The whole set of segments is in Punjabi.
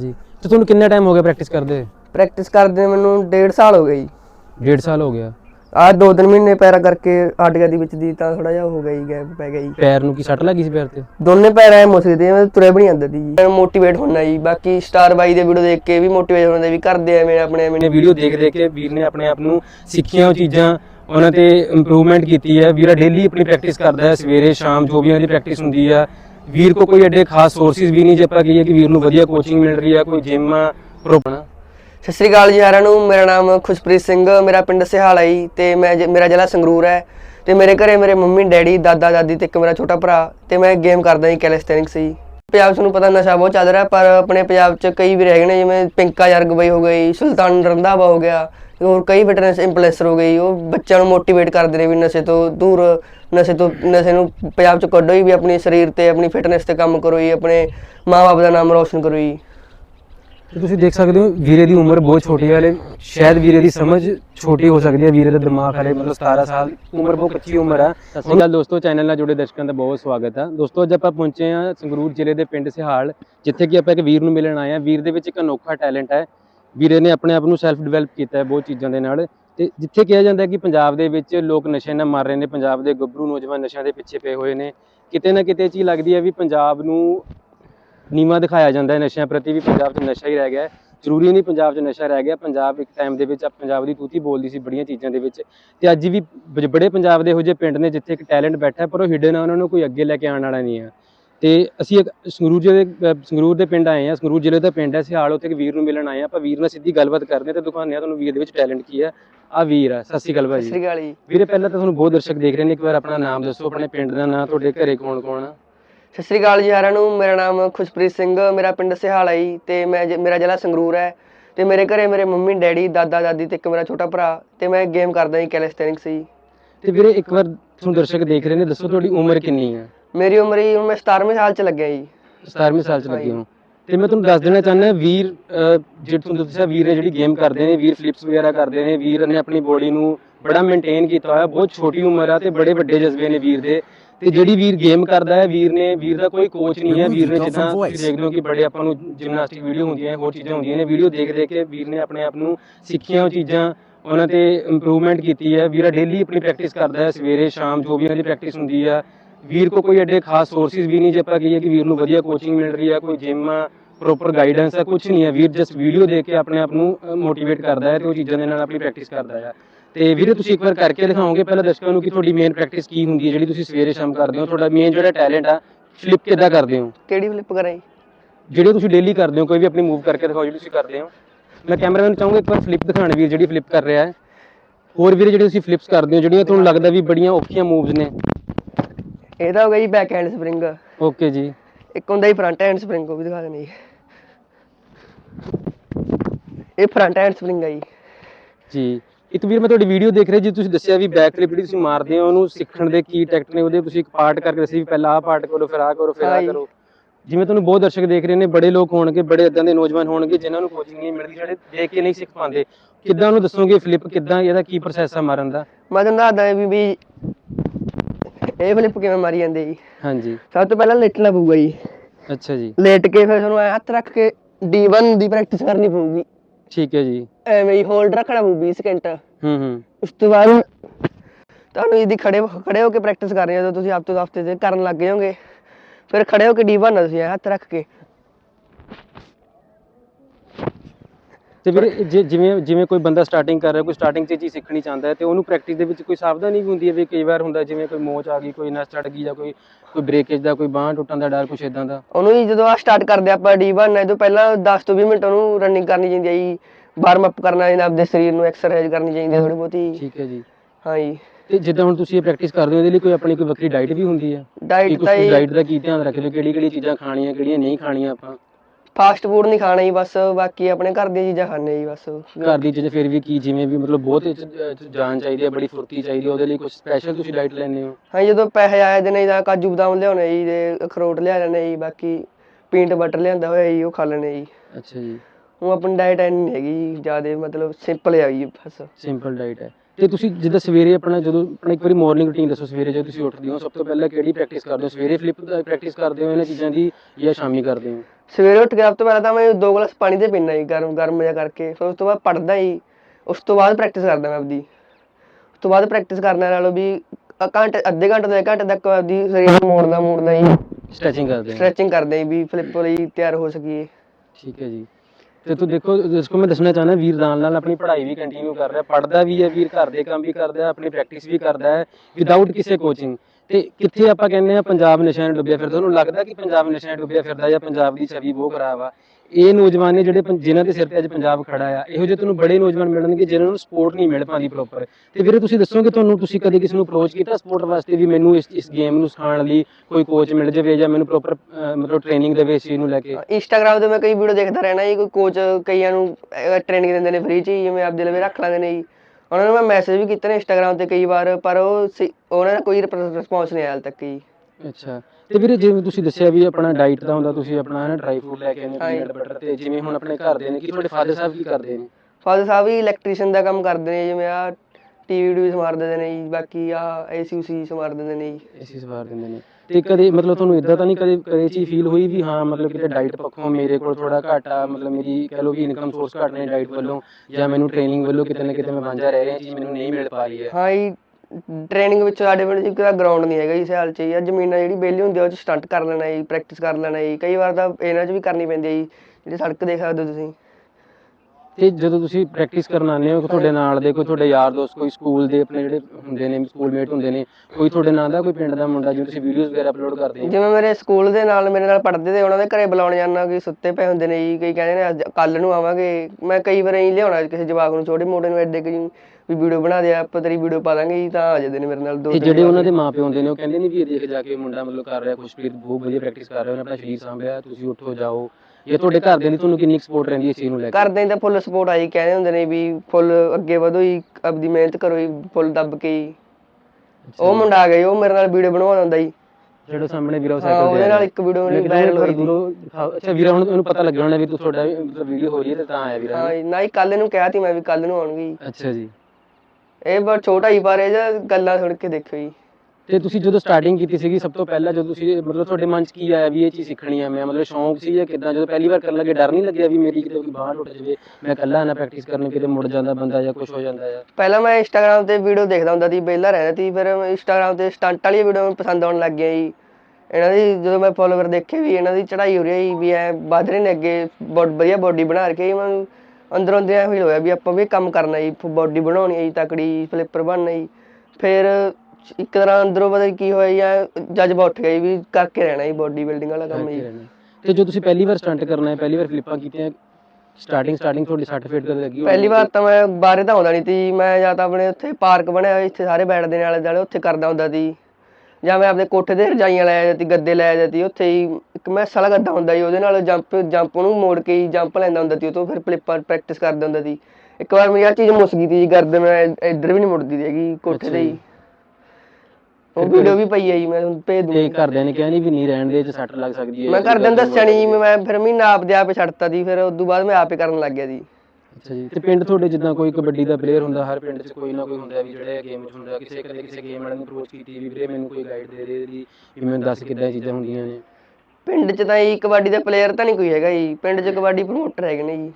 ਜੀ ਤੇ ਤੁਹਾਨੂੰ ਕਿੰਨਾ ਟਾਈਮ ਹੋ ਗਿਆ ਪ੍ਰੈਕਟਿਸ ਕਰਦੇ ਪ੍ਰੈਕਟਿਸ ਕਰਦੇ ਮੈਨੂੰ 1.5 ਸਾਲ ਹੋ ਗਏ ਜੀ। ਡੇਢ ਸਾਲ ਹੋ ਗਿਆ। ਆ ਦੋ ਤਿੰਨ ਮਹੀਨੇ ਪੈਰਾ ਕਰਕੇ ਹੱਡੀਆਂ ਦੀ ਵਿੱਚ ਦੀ ਤਾਂ ਥੋੜਾ ਜਿਹਾ ਹੋ ਜੀ ਗੈਪ ਪੈ ਜੀ। ਪੈਰ ਨੂੰ ਕੀ ਸੱਟ ਲੱਗੀ ਸੀ ਪੈਰ ਤੇ? ਦੋਨੇ ਪੈਰ ਐ ਮੁਸਕਦੇ ਮੈਂ ਤੁਰੇ ਵੀ ਨਹੀਂ ਸੀ ਜੀ। ਮੋਟੀਵੇਟ ਹੋਣਾ ਜੀ। ਬਾਕੀ ਸਟਾਰ ਬਾਈ ਦੇ ਵੀਡੀਓ ਦੇਖ ਕੇ ਵੀ ਮੋਟੀਵੇਟ ਹੁੰਦੇ ਵੀ ਕਰਦੇ ਐਵੇਂ ਆਪਣੇ ਐਵੇਂ। ਨੇ ਵੀਡੀਓ ਦੇਖ ਦੇਖ ਕੇ ਵੀਰ ਨੇ ਆਪਣੇ ਆਪ ਨੂੰ ਸਿੱਖੀਆਂ ਉਹ ਚੀਜ਼ਾਂ ਉਹਨਾਂ ਤੇ ਇੰਪਰੂਵਮੈਂਟ ਕੀਤੀ ਹੈ। ਵੀਰਾ ਡੇਲੀ ਆਪਣੀ ਪ੍ਰੈਕਟਿਸ ਕਰਦਾ ਹੈ। ਸਵੇਰੇ ਸ਼ਾਮ ਜੋ ਵੀ ਉਹਨਾਂ ਦੀ ਪ੍ਰੈਕਟਿਸ ਹੁੰਦੀ ਹੈ ਵੀਰ ਕੋ ਕੋਈ ਐਡੇ ਖਾਸ ਸੋਰਸਿਸ ਵੀ ਨਹੀਂ ਜੇ ਆਪਾਂ ਕਹੀਏ ਕਿ ਵੀਰ ਨੂੰ ਵਧੀਆ ਕੋਚਿੰਗ ਮਿਲ ਰਹੀ ਹੈ ਕੋਈ ਜਿਮ ਪ੍ਰੋਪਰ ਸਤਿ ਸ੍ਰੀ ਅਕਾਲ ਜੀ ਸਾਰਿਆਂ ਨੂੰ, ਮੇਰਾ ਨਾਮ ਖੁਸ਼ਪ੍ਰੀਤ ਸਿੰਘ, ਮੇਰਾ ਪਿੰਡ ਸਿਹਾਲਾ ਜੀ ਤੇ ਮੈਂ ਜ- ਮੇਰਾ ਜ਼ਿਲ੍ਹਾ ਸੰਗਰੂਰ ਹੈ ਤੇ ਮੇਰੇ ਘਰੇ ਮੇਰੇ ਮੰਮੀ, ਡੈਡੀ, ਦਾਦਾ, ਦਾਦੀ ਤੇ ਇੱਕ ਮੇਰਾ ਛੋਟਾ ਭਰਾ ਤੇ ਮੈਂ ਗੇਮ ਕਰਦਾ ਜੀ ਕੈਲਿਸਥੈਨਿਕਸ ਜੀ। ਪੰਜਾਬ 'ਚ ਤੁਹਾਨੂੰ ਪਤਾ ਨਸ਼ਾ ਬਹੁਤ ਚੱਲ ਰਿਹਾ, ਪਰ ਆਪਣੇ ਪੰਜਾਬ 'ਚ ਕਈ ਵੀ ਰਹਿ ਗਏ ਨੇ, ਜਿਵੇਂ ਪਿੰਕਾ ਯਰਗਬਈ ਹੋ ਗਈ, ਸੁਲਤਾਨ ਰੰਧਾਵਾ ਹੋ ਗਿਆ, ਹੋਰ ਕਈ ਫਿਟਨੈਸ ਇੰਪਲੈਸਰ ਹੋ ਗਈ ਉਹ ਬੱਚਿਆਂ ਨੂੰ ਮੋਟੀਵੇਟ ਕਰਦੇ ਨੇ ਵੀ ਨਸ਼ੇ ਤੋਂ ਦੂਰ, ਨਸ਼ੇ ਤੋਂ, ਨਸ਼ੇ ਨੂੰ ਪੰਜਾਬ 'ਚ ਕੱਢੋ ਜੀ ਵੀ ਆਪਣੀ ਸਰੀਰ ਤੇ, ਆਪਣੀ ਫਿਟਨੈਸ ਤੇ ਕੰਮ ਕਰੋ ਜੀ, ਆਪਣੇ ਮਾਪੇ ਦਾ ਨਾਮ ਰੋਸ਼ਨ ਕਰੋ ਜੀ। ਤੇ ਤੁਸੀਂ ਦੇਖ ਸਕਦੇ ਹੋ, ਵੀਰੇ ਦੀ ਉਮਰ ਬਹੁਤ ਛੋਟੀ ਹੈ, ਹਲੇ ਸ਼ਾਇਦ ਵੀਰੇ ਦੀ ਸਮਝ ਛੋਟੀ ਹੋ ਸਕਦੀ ਹੈ, ਵੀਰੇ ਦਾ ਦਿਮਾਗ ਹਲੇ ਮਤਲਬ 17 ਸਾਲ, ਉਮਰ ਬਹੁਤ ਕੱਚੀ ਉਮਰ ਹੈ। ਸਤਿ ਸ਼੍ਰੀ ਅਕਾਲ ਦੋਸਤੋ ਚੈਨਲ ਨਾਲ ਜੁੜੇ ਦਰਸ਼ਕਾਂ ਦਾ ਬਹੁਤ ਸਵਾਗਤ ਹੈ। ਦੋਸਤੋ, ਅੱਜ ਆਪਾਂ ਪਹੁੰਚੇ ਹਾਂ ਸੰਗਰੂਰ ਜ਼ਿਲ੍ਹੇ ਦੇ ਪਿੰਡ ਸਿਹਾਲ, ਜਿੱਥੇ ਕਿ ਆਪਾਂ ਇੱਕ ਵੀਰ ਨੂੰ ਮਿਲਣ ਆਏ ਹਾਂ। ਵੀਰ ਦੇ ਵਿੱਚ ਇੱਕ ਅਨੋਖਾ ਟੈਲੈਂਟ ਹੈ। ਵੀਰੇ ਨੇ ਆਪਣੇ ਆਪ ਨੂੰ ਸੈਲਫ ਡਿਵੈਲਪ ਕੀਤਾ ਹੈ ਬਹੁਤ ਚੀਜ਼ਾਂ ਦੇ ਨਾਲ। ਤੇ ਜਿੱਥੇ ਕਿਹਾ ਜਾਂਦਾ ਹੈ ਕਿ ਪੰਜਾਬ ਦੇ ਵਿੱਚ ਲੋਕ ਨਸ਼ੇ ਨਾਲ ਮਰ ਰਹੇ ਨੇ, ਪੰਜਾਬ ਦੇ ਗੱਭਰੂ ਨੌਜਵਾਨ ਨਸ਼ਿਆਂ ਦੇ ਪਿੱਛੇ ਪਏ ਹੋਏ ਨੇ। ਕਿਤੇ ਨਾ ਕਿਤੇ ਇਹ ਚੀਜ਼ ਲੱਗਦੀ ਹੈ ਵੀ ਪੰਜਾਬ ਨੂੰ ਨੀਵਾ ਦਿਖਾਇਆ ਜਾਂਦਾ ਹੈ ਨਸ਼ਿਆਂ ਪ੍ਰਤੀ ਵੀ ਪੰਜਾਬ 'ਚ ਨਸ਼ਾ ਹੀ ਰਹਿ ਗਿਆ ਹੈ। ਜ਼ਰੂਰੀ ਨਹੀਂ ਪੰਜਾਬ 'ਚ ਨਸ਼ਾ ਰਹਿ ਗਿਆ ਪੰਜਾਬ ਇੱਕ ਟਾਈਮ ਦੇ ਵਿੱਚ ਪੰਜਾਬ ਦੀ ਤੂਤੀ ਬੋਲਦੀ ਸੀ ਬੜੀਆਂ ਚੀਜ਼ਾਂ ਦੇ ਵਿੱਚ ਤੇ ਅੱਜ ਵੀ ਬ- ਬੜੇ ਪੰਜਾਬ ਦੇ ਇਹੋ ਜਿਹੇ ਪਿੰਡ ਨੇ ਜਿੱਥੇ ਇੱਕ ਟੈਲੈਂਟ ਬੈਠਾ ਹੈ, ਪਰ ਉਹ ਹਿਡਨ ਆ ਉਹਨਾਂ ਨੂੰ ਕੋਈ ਅੱਗੇ ਲੈ ਕੇ ਆਉਣ ਵਾਲਾ ਨਹੀਂ ਹੈ ਤੇ ਅਸੀਂ ਇੱਕ ਸੰਗਰੂਰ ਜ਼ਿਲ੍ਹੇ ਅਹ ਸੰਗਰੂਰ ਦੇ ਪਿੰਡ ਆਏ ਹਾਂ ਸੰਗਰੂਰ ਜ਼ਿਲ੍ਹੇ ਦਾ ਪਿੰਡ ਹੈ ਸਿਹਾਲ ਉੱਥੇ ਇੱਕ ਵੀਰ ਨੂੰ ਮਿਲਣ ਆਏ ਹਾਂ ਆਪਾਂ ਵੀਰ ਨਾਲ ਸਿੱਧੀ ਗੱਲਬਾਤ ਕਰਦੇ ਹਾਂ ਤੇ ਦਿਖਾਉਂਦੇ ਹਾਂ ਤੁਹਾਨੂੰ ਵੀਰ ਦੇ ਵਿੱਚ ਟੈਲੈਂਟ ਕੀ ਹੈ। ਆ ਵੀਰ ਹੈ ਸਤਿ ਸ਼੍ਰੀ ਅਕਾਲ ਸਤਿ ਭਾਜੀ ਸ੍ਰੀ ਅਕਾਲ ਜੀ। ਵੀਰੇ ਪਹਿਲਾਂ ਤਾਂ ਤੁਹਾਨੂੰ ਬਹੁਤ ਦਰਸ਼ਕ ਦੇਖ ਰਹੇ ਨੇ ਇੱਕ ਵਾਰ ਆਪਣਾ ਨਾਮ ਦੱਸੋ ਆਪਣੇ ਪਿੰਡ ਦਾ ਨਾਮ ਤੁਹਾਡੇ ਘਰੇ ਕੌਣ ਕੌਣ ਆ? ਸਤਿ ਸ੍ਰੀ ਅਕਾਲ ਜੀ ਸਾਰਿਆਂ ਨੂੰ। ਮੇਰਾ ਨਾਮ ਖੁਸ਼ਪ੍ਰੀਤ ਸਿੰਘ ਮੇਰਾ ਪਿੰਡ ਸਿਹਾਲਾ ਜੀ ਤੇ ਮੈਂ ਮੇਰਾ ਜ਼ਿਲ੍ਹਾ ਸੰਗਰੂਰ ਹੈ ਤੇ ਮੇਰੇ ਘਰੇ ਮੇਰੇ ਮੰਮੀ ਡੈਡੀ ਦਾਦਾ ਦਾਦੀ ਤੇ ਇੱਕ ਮੇਰਾ ਛੋਟਾ ਭਰਾ ਤੇ ਮੈਂ ਗੇਮ ਕਰਦਾ ਜੀ ਕੈਲਿਸਥੈਨਿਕਸ ਜੀ ਤੇ ਵੀਰੇ ਇੱਕ ਵਾਰ ਤੁਹਾਨੂੰ ਦਰਸ਼ਕ ਦੇਖ ਰਹੇ ਨੇ ਦੱਸੋ ਤੁਹਾਡੀ ਉਮਰ ਕਿੰਨੀ ਹੈ? ਮੇਰੀ ਉਮਰ ਹੁਣ ਮੈਂ 17ਵੇਂ ਸਾਲ ਚ ਲੱਗਿਆ ਜੀ। 17ਵੇਂ ਸਾਲ ਚ ਲੱਗੇ ਹੋ। ਤੇ ਮੈਂ ਤੁਹਾਨੂੰ ਦੱਸ ਦੇਣਾ ਚਾਹੁੰਦਾ ਵੀਰ ਜਿਹੜੇ ਤੁਹਾਨੂੰ ਦੱਸਿਆ ਵੀਰ ਨੇ ਜਿਹੜੀ ਗੇਮ ਕਰਦੇ ਨੇ ਵੀਰ ਫਲਿਪਸ ਵਗੈਰਾ ਕਰਦੇ ਨੇ ਵੀਰ ਨੇ ਆਪਣੀ ਬੋਡੀ ਨੂੰ ਬੜਾ ਮੇਨਟੇਨ ਕੀਤਾ ਹੋਇਆ ਬਹੁਤ ਛੋਟੀ ਉਮਰ ਆ ਤੇ ਬੜੇ ਵੱਡੇ ਜਜ਼ਬੇ ਨੇ ਵੀਰ ਦੇ। ਤੇ ਜਿਹੜੀ ਵੀਰ ਗੇਮ ਕਰਦਾ ਹੈ ਵੀਰ ਨੇ ਵੀਰ ਦਾ ਕੋਈ ਕੋਚ ਨਹੀਂ ਹੈ ਵੀਰ ਨੇ ਜਿੱਦਾਂ ਤੁਸੀਂ ਦੇਖਦੇ ਹੋ ਕਿ ਬੜੇ ਆਪਾਂ ਨੂੰ ਜਿਮਨਾਸਟਿਕ ਵੀਡੀਓ ਹੁੰਦੀਆਂ ਹੋਰ ਚੀਜ਼ਾਂ ਹੁੰਦੀਆਂ ਨੇ ਵੀਡੀਓ ਦੇਖ ਦੇਖ ਕੇ ਵੀਰ ਨੇ ਆਪਣੇ ਆਪ ਨੂੰ ਸਿੱਖੀਆਂ ਉਹ ਚੀਜ਼ਾਂ ਉਹਨਾਂ ਤੇ ਇੰਪਰੂਵਮੈਂਟ ਕੀਤੀ ਹੈ। ਵੀਰਾ ਡੇਲੀ ਆਪਣੀ ਪ੍ਰੈਕਟਿਸ ਕਰਦਾ ਹੈ ਸਵੇਰੇ ਸ਼ਾਮ ਜੋ ਵੀ ਉਹਨਾਂ ਦੀ ਪ੍ਰੈਕਟਿਸ ਹੁੰਦੀ ਹੈ ਵੀਰ ਕੋ ਕੋਈ ਐਡੇ ਖਾਸ ਸੋਰਸਿਸ ਵੀ ਨਹੀਂ ਜੇ ਆਪਾਂ ਕਹੀਏ ਕਿ ਵੀਰ ਨੂੰ ਵਧੀਆ ਕੋਚਿੰਗ ਮਿਲ ਰਹੀ ਹੈ ਕੋਈ ਜਿਮ ਪ੍ਰੋਪਰ ਗਾਈਡੈਂਸ ਹੈ ਕੁਝ ਨਹੀਂ ਹੈ ਵੀਰ ਜਸਟ ਵੀਡੀਓ ਦੇਖ ਕੇ ਆਪਣੇ ਆਪ ਨੂੰ ਮੋਟੀਵੇਟ ਕਰਦਾ ਹੈ ਤੇ ਉਹ ਚੀਜ਼ਾਂ ਦੇ ਨਾਲ ਆਪਣੀ ਪ੍ਰੈਕਟਿਸ ਕਰਦਾ ਹੈ ਤੇ ਵੀਰੇ ਤੁਸੀਂ ਇੱਕ ਵਾਰ ਕਰਕੇ ਦਿਖਾਓਗੇ ਪਹਿਲਾਂ ਦਰਸ਼ਕਾਂ ਨੂੰ ਕਿ ਤੁਹਾਡੀ ਮੇਨ ਪ੍ਰੈਕਟਿਸ ਕੀ ਹੁੰਦੀ ਹੈ ਜਿਹੜੀ ਤੁਸੀਂ ਸਵੇਰੇ ਸ਼ਾਮ ਕਰਦੇ ਹੋ? ਤੁਹਾਡਾ ਮੇਨ ਜਿਹੜਾ ਟੈਲੈਂਟ ਆ ਫਲਿੱਪ ਕਿੱਦਾਂ ਕਰਦੇ ਹੋ? ਕਿਹੜੀ ਫਲਿੱਪ ਕਰਾਂ ਜੀ? ਜਿਹੜੇ ਤੁਸੀਂ ਡੇਲੀ ਕਰਦੇ ਹੋ ਕੋਈ ਵੀ ਆਪਣੀ ਮੂਵ ਕਰਕੇ ਦਿਖਾਓ ਜਿਹੜੀ ਤੁਸੀਂ ਕਰਦੇ ਹੋ। ਮੈਂ ਕੈਮਰਾਮੈਨ ਚਾਹੂੰਗਾ ਇੱਕ ਵਾਰ ਫਲਿੱਪ ਦਿਖਾਣ ਵੀਰ ਜਿਹੜੀ ਫਲਿੱਪ ਕਰ ਰਿਹਾ ਹੈ। ਹੋਰ ਵੀਰੇ ਜਿਹੜੇ ਤੁਸੀਂ ਫਲਿੱਪਸ ਕਰਦੇ ਹੋ ਜਿਹੜੀਆਂ ਤੁਹਾਨੂੰ ਲੱਗਦਾ ਵੀ ਬੜੀਆਂ ਔਖੀਆਂ ਮੂਵਸ ਨੇ? ਇਹ ਤਾਂ ਹੋ ਗਿਆ ਜੀ ਬੈਕ ਹੈਂਡ ਸਪ੍ਰਿੰਗ ਓਕੇ ਜੀ। ਇੱਕ ਹੁੰਦਾ ਜੀ ਫਰੰਟ ਹੈਂਡ ਸਪ੍ਰਿੰਗ ਉਹ ਵੀ ਦਿਖਾ ਦਿੰਦੇ ਜੀ। ਇਹ ਫਰੰਟ ਹੈਂਡ ਸਪ੍ਰਿੰਗ ਹੈ ਜੀ। ਜੀ। ਇੱਕ ਵੀਰ ਮੈਂ ਤੁਹਾਡੀ ਵੀਡੀਓ ਦੇਖ ਰਿਹਾ ਜੀ ਤੁਸੀਂ ਦੱਸਿਆ ਵੀ ਬੈਕ ਜਿਹੜੀ ਤੁਸੀਂ ਮਾਰਦੇ ਹੋ ਉਹਨੂੰ ਸਿੱਖਣ ਦੇ ਕੀ ਟੈਕਟ ਨੇ ਉਹਦੇ ਤੁਸੀਂ ਇੱਕ ਪਾਰਟ ਕਰਕੇ ਦੱਸਿਆ ਵੀ ਪਹਿਲਾਂ ਆਹ ਪਾਰਟ ਕਰੋ ਫਿਰ ਆਹ ਕਰੋ ਫਿਰ ਆਹ। ਕਰੋ। ਜਿਵੇਂ ਤੁਹਾਨੂੰ ਬਹੁਤ ਦਰਸ਼ਕ ਦੇਖ ਰਹੇ ਨੇ ਬੜੇ ਲੋਕ ਹੋਣਗੇ ਬੜੇ ਇਦਾਂ ਦੇ ਨੌਜਵਾਨ ਹੋਣਗੇ ਜਿਨ੍ਹਾਂ ਨੂੰ ਕੋਚਿੰਗ ਨਹੀਂ ਮਿਲਦੀ ਜਿਹੜੇ ਦੇਖ ਕੇ ਨਹੀਂ ਸਿੱਖ ਪਾਉਂਦੇ। ਕਿੱਦਾਂ ਉਹਨੂੰ ਦੱਸੋਗੇ ਫਲਿੱਪ ਕਿੱਦਾਂ ਇਹਦਾ ਕੀ ਪ੍ਰੋਸੈਸ ਆ ਮਾਰਨ ਦਾ? ਮੈਂ ਤੁਹਾਨੂੰ ਦੱਸਦਾ ਵੀ ਵੀ ਇਹ ਫਲਿੱਪ ਕਿਵੇਂ ਮਾਰੀ ਜਾਂਦੇ ਜੀ? ਹਾਂਜੀ। ਸਭ ਤੋਂ ਪਹਿਲਾਂ ਲੇਟਣਾ ਪਊਗਾ ਜੀ। ਅੱਛਾ ਜੀ। ਲੇਟ ਕੇ ਫਿਰ ਤੁਹਾਨੂੰ ਐਂ ਹੱਥ ਰੱਖ ਕੇ D1 ਦੀ ਪ੍ਰੈਕਟਿਸ ਕਰਨੀ ਪਊਗੀ। ਠੀਕ ਹੈ ਜੀ। ਐਵੇਂ ਹੀ ਹੋਲਡ ਰੱਖਣਾ ਪਊ 20 ਸਕਿੰਟ ਹੂੰ ਹੂੰ। ਉਸ ਤੋਂ ਬਾਅਦ ਤੁਹਾਨੂੰ ਇਹਦੀ ਖੜੇ ਖੜੇ ਹੋ ਕੇ ਪ੍ਰੈਕਟਿਸ ਕਰਨੀ ਹੈ ਜਦੋਂ ਤੁਸੀਂ ਹਫ਼ਤੇ ਤੋਂ ਹਫ਼ਤੇ ਤੇ ਕਰਨ ਲੱਗ ਜਾਓਗੇ ਫਿਰ ਖੜੇ ਹੋ ਕੇ D1 ਨਾ ਤੁਸੀਂ ਹੱਥ ਰੱਖ ਕੇ। ਤੇ ਵੀਰੇ ਜੇ- ਜਿਵੇਂ ਜਿਵੇਂ ਕੋਈ ਬੰਦਾ ਸਟਾਰਟਿੰਗ ਕਰ ਰਿਹਾ ਕੋਈ ਸਟਾਰਟਿੰਗ 'ਚ ਚੀਜ਼ ਸਿੱਖਣੀ ਚਾਹੁੰਦਾ ਹੈ ਤੇ ਉਹਨੂੰ ਪ੍ਰੈਕਟਿਸ ਦੇ ਵਿੱਚ ਕੋਈ ਸਾਵਧਾਨੀ ਵੀ ਹੁੰਦੀ ਹੈ ਵੀ ਕਈ ਵਾਰ ਹੁੰਦਾ ਜਿਵੇਂ ਕੋਈ ਮੋਚ ਆ ਗਈ ਕੋਈ ਨਸ ਚੜ ਗਈ ਜਾਂ ਕੋਈ ਕੋਈ ਬ੍ਰੇਕੇਜ ਦਾ ਕੋਈ ਬਾਂਹ ਟੁੱਟਣ ਦਾ ਡਰ ਕੁਛ ਇਦਾਂ ਦਾ? ਉਹਨੂੰ ਹੀ ਜਦੋਂ ਆ ਸਟਾਰਟ ਕਰਦੇ ਆਪਾਂ D1 ਇਹ ਤੋਂ ਪਹਿਲਾਂ 10 ਤੋਂ 20 ਮਿੰਟ ਉਹਨੂੰ ਰਨਿੰਗ ਕਰਨੀ ਚਾਹੀਦੀ ਹੈ ਜੀ। ਵਾਰਮ ਅਪ ਕਰਨਾ ਚਾਹੀਦਾ ਆਪਦੇ ਸਰੀਰ ਨੂੰ ਐਕਸਰਸਾਈਜ਼ ਕਰਨੀ ਚਾਹੀਦੀ ਹੈ ਥੋੜੀ ਬਹੁਤੀ। ਠੀਕ ਹੈ ਜੀ। ਹਾਂ ਜੀ। ਤੇ ਜਿੱਦਾਂ ਹੁਣ ਤੁਸੀਂ ਇਹ ਪ੍ਰੈਕਟਿਸ ਕਰਦੇ ਹੋ ਇਹਦੇ ਲਈ ਕੋਈ ਆਪਣੀ ਕੋਈ ਵੱਖਰੀ ਡਾਈਟ ਵੀ ਹੁੰਦੀ ਹੈ ਕਿ ਡਾਈਟ ਤਾਂ ਜੀ ਡਾਈਟ ਦਾ ਕੀ ਧਿਆਨ ਰੱਖਦੇ ਹੋ ਕਿਹੜੀ ਕਿਹੜੀ ਚੀਜ਼ਾਂ ਖਾਣੀਆਂ ਕਿਹੜੀਆਂ ਨਹੀਂ ਖਾਣੀਆਂ ਆਪਾਂ? ਫਾਸਟ ਫੂਡ ਨਹੀਂ ਖਾਣਾ ਜੀ ਬਸ ਬਾਕੀ ਆਪਣੇ ਘਰ ਦੀਆਂ ਚੀਜ਼ਾਂ ਖਾਣੇ ਜੀ ਬਸ। ਘਰ ਦੀ ਚੀਜ਼ ਫਿਰ ਵੀ ਕੀ ਜਿਵੇਂ ਵੀ ਮਤਲਬ ਬਹੁਤ ਇਹ 'ਚ, ਅਹ, 'ਚ ਜਾਨ ਚਾਹੀਦੀ ਹੈ ਬੜੀ ਫੁਰਤੀ ਚਾਹੀਦੀ ਹੈ ਉਹਦੇ ਲਈ ਕੁਝ ਸਪੈਸ਼ਲ ਤੁਸੀਂ ਡਾਈਟ ਲੈਂਦੇ ਹੋ? ਹਾਂ ਜੀ, ਜਦੋਂ ਪੈਸੇ ਆਏ ਦੇ ਨੇ ਜਾਂ ਕਾਜੂ ਬਦਾਮ ਲਿਆਉਣੇ ਜੀ ਤੇ ਅਖਰੋਟ ਲਿਆ ਲੈਣੇ ਜੀ ਬਾਕੀ ਪੀਨਟ ਬਟਰ ਲਿਆਂਦਾ ਹੋਇਆ ਜੀ ਉਹ ਖਾ ਲੈਣੇ ਜੀ। ਅੱਛਾ ਜੀ। ਉਹ ਆਪਣੀ ਡਾਈਟ ਐ ਨਹੀਂ ਹੈਗੀ ਜ਼ਿਆਦਾ ਮਤਲਬ ਸਿੰਪਲ ਹੈ ਜੀ ਬਸ। ਸਿੰਪਲ ਡਾਈਟ ਹੈ ਤੇ ਤੁਸੀਂ ਜਿੱਦਾਂ ਸਵੇਰੇ ਆਪਣਾ ਜਦੋਂ ਆਪਣਾ ਇੱਕ ਵਾਰੀ ਮਾਰਨਿੰਗ ਰੁਟੀਨ ਦੱਸੋ ਸਵੇਰੇ ਜਦੋਂ ਤੁਸੀਂ ਉੱਠਦੇ ਹੋ ਸਭ ਤੋਂ ਪਹਿਲਾਂ ਕਿਹੜੀ ਪ੍ਰੈਕਟਿਸ ਕਰਦੇ ਹੋ? ਸਵੇਰੇ ਫਲਿੱਪ ਦਾ ਪ੍ਰੈਕਟਿਸ ਕਰਦੇ ਹੋ ਇਹਨਾਂ ਚੀਜ਼ਾਂ ਦੀ ਜਾਂ ਸ਼ਾਮੀ ਕਰਦੇ ਹੋ? ਸਵੇਰੇ ਉੱਠ ਕੇ ਸਭ ਤੋਂ ਪਹਿਲਾਂ ਤਾਂ ਮੈਂ ਦੋ ਗਲਾਸ ਪਾਣੀ ਦੇ ਪੀਣਾ ਜੀ ਗਰਮ ਗਰਮ ਜਿਹਾ ਕਰਕੇ। ਫਿਰ ਉਸ ਤੋਂ ਬਾਅਦ ਪੜਦਾ ਜੀ। ਉਸ ਤੋਂ ਬਾਅਦ ਪ੍ਰੈਕਟਿਸ ਕਰਦਾ ਮੈਂ ਆਪਦੀ। ਉਸ ਤੋਂ ਬਾਅਦ ਪ੍ਰੈਕਟਿਸ ਕਰਨ ਨਾਲੋਂ ਵੀ ਘੰਟੇ ਅੱਧੇ ਘੰਟੇ ਤੋਂ ਘੰਟੇ ਤੱਕ ਆਪਦੀ ਸਰੀਰ ਨੂੰ ਮੋੜਦਾ ਮੋੜਦਾ ਜੀ। ਸਟ੍ਰੈਚਿੰਗ ਕਰਦੇ ਹੋ। ਸਟ੍ਰੈਚਿੰਗ ਕਰਦੇ ਵੀ ਫਲਿੱਪ ਲਈ ਤਿਆਰ ਹੋ ਸਕੀਏ। ਠੀਕ ਹੈ ਜੀ। ਤੇ ਤੂੰ ਦੇਖੋ ਜਿਸ ਕੋ ਮੈਂ ਦੱਸਣਾ ਚਾਹੁੰਦਾ, ਵੀਰ ਨਾਲ ਨਾਲ ਆਪਣੀ ਪੜ੍ਹਾਈ ਵੀ ਕੰਟੀਨਿਊ ਕਰ ਰਿਹਾ, ਪੜ੍ਹਦਾ ਵੀ ਹੈ, ਵੀਰ ਘਰ ਦੇ ਕੰਮ ਵੀ ਕਰਦਾ ਹੈ ਆਪਣੀ ਪ੍ਰੈਕਟਿਸ ਵੀ ਕਰਦਾ ਹੈ ਵਿਦਆਊਟ ਕਿਸੇ ਕੋਚਿੰਗ ਤੇ ਕਿੱਥੇ ਆਪਾਂ ਕਹਿੰਦੇ ਆ ਪੰਜਾਬ ਨਸ਼ਿਆਂ 'ਚ ਡੁੱਬਿਆ ਫਿਰਦਾ, ਉਹਨੂੰ ਲੱਗਦਾ ਕਿ ਪੰਜਾਬ ਨਸ਼ਿਆਂ 'ਚ ਡੁੱਬਿਆ ਫਿਰਦਾ ਜਾਂ ਪੰਜਾਬ ਦੀ ਛਵੀ ਬਹੁਤ ਖਰਾਬ ਆ। ਇਹ ਨੌਜਵਾਨ ਨੇ ਜਿਹੜੇ ਜਿਨ੍ਹਾਂ ਦੇ ਸਿਰ ਤੇ ਅੱਜ ਪੰਜਾਬ ਖੜਾ ਆ, ਇਹੋ ਜਿਹੇ ਤੁਹਾਨੂੰ ਬੜੇ ਨੌਜਵਾਨ ਮਿਲਣਗੇ ਜਿਨ੍ਹਾਂ ਨੂੰ ਸਪੋਰਟ ਨਹੀਂ ਮਿਲ ਪਾਉਂਦੀ ਪ੍ਰੋਪਰ ਤੇ ਵੀਰੇ, ਤੁਸੀਂ ਦੱਸੋਗੇ ਤੁਹਾਨੂੰ, ਤੁਸੀਂ ਕਦੇ ਕਿਸੇ ਨੂੰ ਅਪਰੋਚ ਕੀਤਾ ਸਪੋਰਟ ਵਾਸਤੇ ਵੀ ਮੈਨੂੰ ਇਸ ਇਸ ਗੇਮ ਨੂੰ ਸਿਖਾਉਣ ਲਈ ਕੋਈ ਕੋਚ ਮਿਲ ਜਾਵੇ ਜਾਂ ਮੈਨੂੰ ਪ੍ਰੋਪਰ ਮਤਲਬ ਟ੍ਰੇਨਿੰਗ ਦੇਵੇ ਇਸ ਚੀਜ਼ ਨੂੰ ਲੈ ਕੇ? ਇੰਸਟਾਗ੍ਰਾਮ ਤੇ ਮੈਂ ਕਈ ਵੀਡੀਓ ਦੇਖਦਾ ਰਹਿਣਾ ਜੀ, ਕੋਈ ਕੋਚ ਕਈਆਂ ਨੂੰ ਟ੍ਰੇਨਿੰਗ ਦਿੰਦੇ ਨੇ ਫ੍ਰੀ ਚ ਜਿਵੇਂ ਆਪਦੇ ਲਈ ਰੱਖ ਲੈਂਦੇ ਨੇ ਜੀ। ਉਹਨਾਂ ਨੂੰ ਮੈਂ ਮੈਸੇਜ ਵੀ ਕੀਤੇ ਨੇ ਇੰਸਟਾਗ੍ਰਾਮ ਤੇ ਕਈ ਵਾਰ, ਪਰ ਉਹ ਉਹਨਾਂ ਦਾ ਕੋਈ ਰਿਸਪੌਂਸ ਨਹੀਂ ਆਇਆ ਹਾਲੇ ਤੱਕ ਜੀ। ਅੱਛਾ। ਤੇ ਵੀਰੇ ਜਿਵੇਂ ਤੁਸੀਂ ਦੱਸਿਆ ਵੀ ਆਪਣਾ ਡਾਈਟ ਦਾ ਹੁੰਦਾ ਤੁਸੀਂ ਆਪਣਾ ਨਾ ਡਰਾਈ ਫਰੂਟ ਲੈ ਕੇ ਆਉਂਦੇ। ਪੀਨਟ ਬਟਰ ਤੇ। ਜਿਵੇਂ ਹੁਣ ਆਪਣੇ ਘਰ ਦੇ ਨੇ ਕਿ ਤੁਹਾਡੇ ਫਾਦਰ ਸਾਹਿਬ ਕੀ ਕਰਦੇ ਨੇ? ਫਾਦਰ ਸਾਹਿਬ ਵੀ ਇਲੈਕਟ੍ਰੀਸ਼ੀਅਨ ਦਾ ਕੰਮ ਕਰਦੇ ਨੇ ਜਿਵੇਂ ਆ ਟੀਵੀ ਵੀ ਸਮਾਰ ਦਿੰਦੇ ਨੇ ਜੀ ਬਾਕੀ ਆ ਏਸੀ ਉਸੀ ਸਮਾਰ ਦਿੰਦੇ ਨੇ ਜੀ। ਐਸੀ ਸਵਾਰ ਦਿੰਦੇ ਨੇ। ਤੇ ਕਦੇ ਮਤਲਬ ਤੁਹਾਨੂੰ ਇਦਾਂ ਤਾਂ ਨਹੀਂ ਕਦੇ ਕਦੇ ਚੀਜ਼ ਫੀਲ ਹੋਈ ਵੀ ਹਾਂ ਮਤਲਬ ਕਿਤੇ ਡਾਈਟ ਪੱਖੋਂ ਮੇਰੇ ਕੋਲ ਥੋੜਾ ਘੱਟ ਮਤਲਬ ਮੇਰੀ ਕਹ ਲਓ ਵੀ ਇਨਕਮ ਸੋਰਸ ਘੱਟ ਨੇ ਡਾਈਟ ਵੱਲੋਂ ਜਾਂ ਮੈਨੂੰ ਟ੍ਰੇਨਿੰਗ ਵੱਲੋਂ ਕਿਤੇ ਨਾ ਕਿਤੇ ਮੈਂ ਵਾਂਝਾ ਰਹਿ ਰਿਹਾ ਚੀਜ਼ ਮੈਨੂੰ ਨਹੀਂ ਮਿਲ ਪਾ ਰਹੀ ਹੈ। ਹਾਂ ਜੀ ਟ੍ਰੇਨਿੰਗ ਵਿੱਚ ਸਾਡੇ ਪਿੰਡ 'ਚ ਇੱਕ ਤਾਂ ਗਰਾਊਂਡ ਨਹੀਂ ਹੈਗਾ ਜੀ ਸਿਆਲ 'ਚ ਜੀ। ਜ਼ਮੀਨਾਂ ਜਿਹੜੀ ਵਿਹਲੀ ਹੁੰਦੀ ਆ, ਉਹ 'ਚ ਸਟੰਟ ਕਰ ਲੈਣਾ ਜੀ ਪ੍ਰੈਕਟਿਸ ਕਰ ਲੈਣਾ ਜੀ। ਕਈ ਵਾਰ ਤਾਂ ਇਹਨਾਂ 'ਚ ਵੀ ਕਰਨੀ ਪੈਂਦੀ ਹੈ ਜੀ, ਜਿਹੜੀ ਸੜਕ ਦੇਖ ਸਕਦੇ ਹੋ ਤੁਸੀਂ। ਤੇ ਜਦੋਂ ਤੁਸੀਂ ਪ੍ਰੈਕਟਿਸ ਕਰਨ ਆਉਂਦੇ ਹੋ ਤੁਹਾਡੇ ਨਾਲ ਦੇ ਕੋਈ ਤੁਹਾਡੇ ਯਾਰ ਦੋਸਤ ਕੋਈ ਸਕੂਲ ਦੇ ਆਪਣੇ ਜਿਹੜੇ ਹੁੰਦੇ ਨੇ ਸਕੂਲਮੇਟ ਹੁੰਦੇ ਨੇ ਕੋਈ ਤੁਹਾਡੇ ਨਾਲ ਦਾ ਕੋਈ ਪਿੰਡ ਦਾ ਮੁੰਡਾ ਜਿਵੇਂ ਤੁਸੀਂ ਵੀਡੀਓਜ਼ ਵਗੈਰਾ ਅਪਲੋਡ ਕਰਦੇ ਹੋ? ਜਿਵੇਂ ਮੇਰੇ ਸਕੂਲ ਦੇ ਨਾਲ ਮੇਰੇ ਨਾਲ ਪੜ੍ਹਦੇ ਤੇ ਉਹਨਾਂ ਦੇ ਘਰੇ ਬੁਲਾਉਣ ਜਾਂਦਾ ਕਿ ਸੁੱਤੇ ਪਏ ਹੁੰਦੇ ਨੇ ਜੀ ਕਈ ਕਹਿੰਦੇ ਨੇ ਅੱਜ ਕੱਲ ਨੂੰ ਆਵਾਂਗੇ। ਮੈਂ ਕਈ ਵਾਰ ਇਹੀ ਲਿਆਉਣਾ ਕਿਸੇ ਜਵਾਕ ਨੂੰ ਛੋਟੇ ਮੋਟੇ ਨੂੰ ਐਡੇ ਕਿ ਵੀ ਵੀਡੀਓ ਬਣਾ ਦੇ ਆਪਾਂ ਤੇਰੀ ਵੀਡੀਓ ਪਾ ਦਾਂਗੇ ਜੀ ਤਾਂ ਆ ਜਾਂਦੇ ਨੇ ਮੇਰੇ ਨਾਲ ਦੋ ਤੇ ਜਿਹੜੇ। ਉਹਨਾਂ ਦੇ ਮਾਪੇ ਹੁੰਦੇ ਨੇ ਉਹ ਕਹਿੰਦੇ ਨੇ ਵੀ ਇਹ ਦੇਖ ਜਾ ਕੇ ਮੁੰਡਾ ਮਤਲਬ ਕਰ ਰਿਹਾ ਖੁਸ਼ਪ੍ਰੀਤ ਬਹੁਤ ਵਧੀਆ ਪ੍ਰੈਕਟਿਸ ਕਰ ਰਿਹਾ ਉਹਨੇ ਆਪਣਾ ਸਰੀਰ ਸੰਭਿਆ ਤੁਸੀਂ ਉੱਠੋ ਜਾਓ। ਇਹ ਤੁਹਾਡੇ ਘਰਦਿਆਂ ਦੀ ਤੁਹਾਨੂੰ ਕਿੰਨੀ ਸਪੋਰਟ ਰਹਿੰਦੀ ਹੈ ਇਸ ਚੀਜ਼ ਨੂੰ ਲੈ ਕੇ? ਘਰਦਿਆਂ ਦੀ ਤਾਂ ਫੁੱਲ ਸਪੋਰਟ ਆਈ ਕਹਿੰਦੇ ਹੁੰਦੇ ਨੇ ਵੀ ਫੁੱਲ ਅੱਗੇ ਵਧੋ ਜੀ ਆਪਦੀ ਮਿਹਨਤ ਕਰੋ ਜੀ ਫੁੱਲ ਦੱਬ ਕੇ ਜੀ। ਉਹ ਮੁੰਡਾ ਆ ਗਿਆ ਜੀ, ਉਹ ਮੇਰੇ ਨਾਲ ਵੀਡੀਓ ਬਣਵਾਉਂਦਾ ਹੁੰਦਾ ਜੀ। ਜਿਹੜਾ ਸਾਹਮਣੇ ਵੀਰਾ ਹਾਂ ਸਾਈਕਲ ਤੇ ਉਹਦੇ ਨਾਲ। ਇੱਕ ਵੀਡੀਓ ਮੇਰੀ ਵਾਇਰਲ ਉਹ ਹੋਈ ਸੀ। ਅੱਛਾ ਵੀਰਾ ਹੁਣ ਉਹਨੂੰ ਪਤਾ ਲੱਗਿਆ ਹੋਣਾ ਵੀ ਤੂੰ ਤੁਹਾਡਾ ਵੀ ਮਤਲਬ ਵੀਡੀਓ ਹੋ ਰਹੀ ਹੈ ਤੇ ਤਾਂ ਆਇਆ ਵੀਰਾ। ਹਾਂ ਜੀ, ਨਾ ਹੀ ਕੱਲ ਨੂੰ ਕਿਹਾ ਸੀ ਮੈਂ ਵੀ ਕੱਲ ਨੂੰ ਆਉਣਗੇ ਜੀ। ਅੱਛਾ ਜੀ। ਇਹ ਬਹੁਤ ਛੋਟਾ ਹੀ ਪਰ ਇਹ ਜਿਹਾ ਗੱਲਾਂ ਸੁਣ ਕੇ ਦੇਖੋ ਜੀ। ਤੇ ਤੁਸੀਂ ਜਦੋਂ ਸਟਾਰਟਿੰਗ ਕੀਤੀ ਸੀਗੀ ਸਭ ਤੋਂ ਪਹਿਲਾਂ ਜਦੋਂ ਤੁਸੀਂ ਮਤਲਬ ਤੁਹਾਡੇ ਮਨ 'ਚ ਕੀ ਆਇਆ ਵੀ ਇਹ ਚੀਜ਼ ਸਿੱਖਣੀ ਆ ਮੈਂ? ਮਤਲਬ ਸ਼ੌਂਕ ਸੀ ਜਾਂ ਕਿਦਾਂ? ਜਦੋਂ ਪਹਿਲੀ ਵਾਰ ਕਰਨ ਲੱਗੇ ਡਰ ਨਹੀਂ ਲੱਗਿਆ ਵੀ ਮੇਰੀ ਕਿਤੇ ਕੋਈ ਬਾਹਰ ਟੁੱਟ ਜਾਵੇ? ਮੈਂ ਇਕੱਲਾ ਨਾ ਪ੍ਰੈਕਟਿਸ ਕਰਨ ਕਿਤੇ ਮੁੜ ਜਾਂਦਾ ਬੰਦਾ ਜਾਂ ਕੁਝ ਹੋ ਜਾਂਦਾ ਆ? ਪਹਿਲਾਂ ਮੈਂ ਇੰਸਟਾਗ੍ਰam ਤੇ ਵੀਡੀਓ ਦੇਖਦਾ ਹੁੰਦਾ ਸੀ ਵਿਹਲਾ ਰਹਿੰਦਾ ਸੀ ਫਿਰ ਇੰਸਟਾਗ੍ਰam ਤੇ ਸਟੰਟ ਵਾਲੀ ਵੀਡੀਓ ਮੈਨੂੰ ਪਸੰਦ ਆਉਣ ਲੱਗ ਗਿਆ ਜੀ। ਇਹਨਾਂ ਦੀ ਜਦੋਂ ਮੈਂ ਫੋਲੋਵਰ ਦੇਖੇ ਵੀ ਇਹਨਾਂ ਦੀ ਚੜਾਈ ਹੋ ਰਹੀ ਜੀ, ਵੀ ਐ ਵੱਧ ਰਹੇ ਨੇ ਅੱਗੇ ਬਹੁਤ ਵਧੀਆ ਬੋਡੀ ਬਣਾ ਕੇ ਮੈਨੂੰ ਅੰਦਰੋਂ ਅੰਦਰ ਐ ਫੀਲ ਹੋਇਆ ਵੀ ਆਪਾਂ ਵੀ ਕੰਮ ਕਰਨਾ ਜੀ ਬੋਡੀ ਬਣਾਉਣੀ ਹੈ ਜੀ ਤਕੜੀ ਫਲਿੱਪਰ ਬਣਨਾ ਜੀ। ਫਿਰ ਇੱਕ ਤਰ੍ਹਾਂ ਅੰਦਰੋਂ ਪਤਾ ਨੀ ਕੀ ਹੋਇਆ ਜਾਂ ਜਜ਼ਬਾ ਉੱਠ ਗਿਆ ਜੀ ਵੀ ਕਰਕੇ ਰਹਿਣਾ ਜੀ ਬੋਡੀ ਬਿਲਡਿੰਗ ਵਾਲਾ ਕੰਮ ਜੀ। ਤੇ ਜੋ ਤੁਸੀਂ ਪਹਿਲੀ ਵਾਰ ਸਟੰਟ ਕਰਨਾ ਹੈ ਪਹਿਲੀ ਵਾਰ ਫਲਿੱਪਾਂ ਕੀਤੀਆਂ ਸਟਾਰਟਿੰਗ ਸਟਾਰਟਿੰਗ ਤੁਹਾਡੀ ਸਰਟੀਫਿਕੇਟ ਕਦੇ ਲੱਗੀ? ਪਹਿਲੀ ਵਾਰ ਤਾਂ ਮੈਂ ਬਾਹਰੇ ਤਾਂ ਆਉਂਦਾ ਨਹੀਂ ਸੀ ਮੈਂ ਜਾਂ ਤਾਂ ਆਪਣੇ ਉੱਥੇ ਪਾਰਕ ਬਣਿਆ ਹੋਇਆ ਇੱਥੇ ਸਾਰੇ ਬੈਠਦੇ ਨੇ ਆਲੇ ਦੁਆਲੇ ਉੱਥੇ ਕਰਦਾ ਹੁੰਦਾ ਸੀ। ਜਾਂ ਮੈਂ ਆਪਣੇ ਕੋਠੇ ਤੇ ਰਜਾਈਆਂ ਲੈ ਜਾਂਦੀ ਗੱਦੇ ਲੈ ਜਾਂਦੀ ਉੱਥੇ ਹੀ ਇੱਕ ਮੈਸ ਵਾਲਾ ਗੱਦਾ ਹੁੰਦਾ ਸੀ ਉਹਦੇ ਨਾਲ ਜੰਪ ਜੰਪ ਨੂੰ ਮੋੜ ਕੇ ਹੀ ਜੰਪ ਲੈਂਦਾ ਹੁੰਦਾ ਸੀ ਉਹ ਤੋਂ ਫਿਰ ਫਲਿੱਪਾਂ ਪ੍ਰੈਕਟਿਸ ਕਰਦਾ ਹੁੰਦਾ ਸੀ। ਇੱਕ ਵਾਰ ਮੇਰੀ ਆ ਚੀਜ਼ ਮੁੱਸ ਗਈ ਸੀ ਗਰਦ ਮੈਂ ਇੱਧਰ ਵੀ ਨਹੀਂ ਮੁੜਦੀ ਸੀ ਹੈਗੀ ਕੋਠੇ ਜੀ। ਹੀ। ਉਹ ਵੀਡੀਓ ਵੀ ਪਈ ਹੈ ਜੀ ਮੈਂ ਤੁਹਾਨੂੰ ਭੇਜ ਤੇ ਦੂੰਗੀ ਘਰਦਿਆਂ ਨੇ ਕਿਹਾ ਨਹੀਂ ਵੀ ਨਹੀਂ ਰਹਿਣ ਦੇ ਚ ਸੱਟ ਲੱਗ ਸਕਦੀ ਹੈ ਮੈਂ ਘਰਦਿਆਂ ਨੂੰ ਦੱਸਿਆ ਨਹੀਂ ਜੀ, ਮੈਂ ਫਿਰ ਮਹੀਨਾ ਆਪਦੇ ਆਪੇ ਛੱਡਤਾ ਸੀ ਫਿਰ ਉਸ ਤੋਂ ਬਾਅਦ ਮੈਂ ਆਪੇ ਕਰਨ ਲੱਗ ਗਿਆ ਜੀ। ਅੱਛਾ ਜੀ ਤੇ ਪਿੰਡ ਤੁਹਾਡੇ ਜਿੱਦਾਂ ਕੋਈ ਕਬੱਡੀ ਦਾ ਪਲੇਅਰ ਹੁੰਦਾ ਹਰ ਪਿੰਡ 'ਚ ਕੋਈ ਨਾ ਕੋਈ ਹੁੰਦਾ ਵੀ ਜਿਹੜਾ ਗੇਮ 'ਚ ਹੁੰਦਾ ਕਿਸੇ ਕਦੇ ਕਿਸੇ ਗੇਮ ਵਾਲੇ ਨੂੰ ਅਪਰੋਚ ਕੀਤੀ ਵੀ ਵੀਰੇ ਮੈਨੂੰ ਕੋਈ ਗਾਈਡ ਦੇ ਦੇ ਦੀ ਵੀ ਮੈਨੂੰ ਦੱਸ ਕਿੱਦਾਂ ਇਹ ਚੀਜ਼ਾਂ ਹੁੰਦੀਆਂ ਨੇ। ਪਿੰਡ 'ਚ ਤਾਂ ਜੀ ਕਬੱਡੀ ਦੇ ਪਲੇਅਰ ਤਾਂ ਨਹੀਂ ਕੋਈ ਹੈਗਾ ਜੀ ਪਿੰਡ 'ਚ ਕਬੱਡੀ ਪ੍ਰਮੋਟਰ ਹੈਗੇ ਨੇ ਜੀ।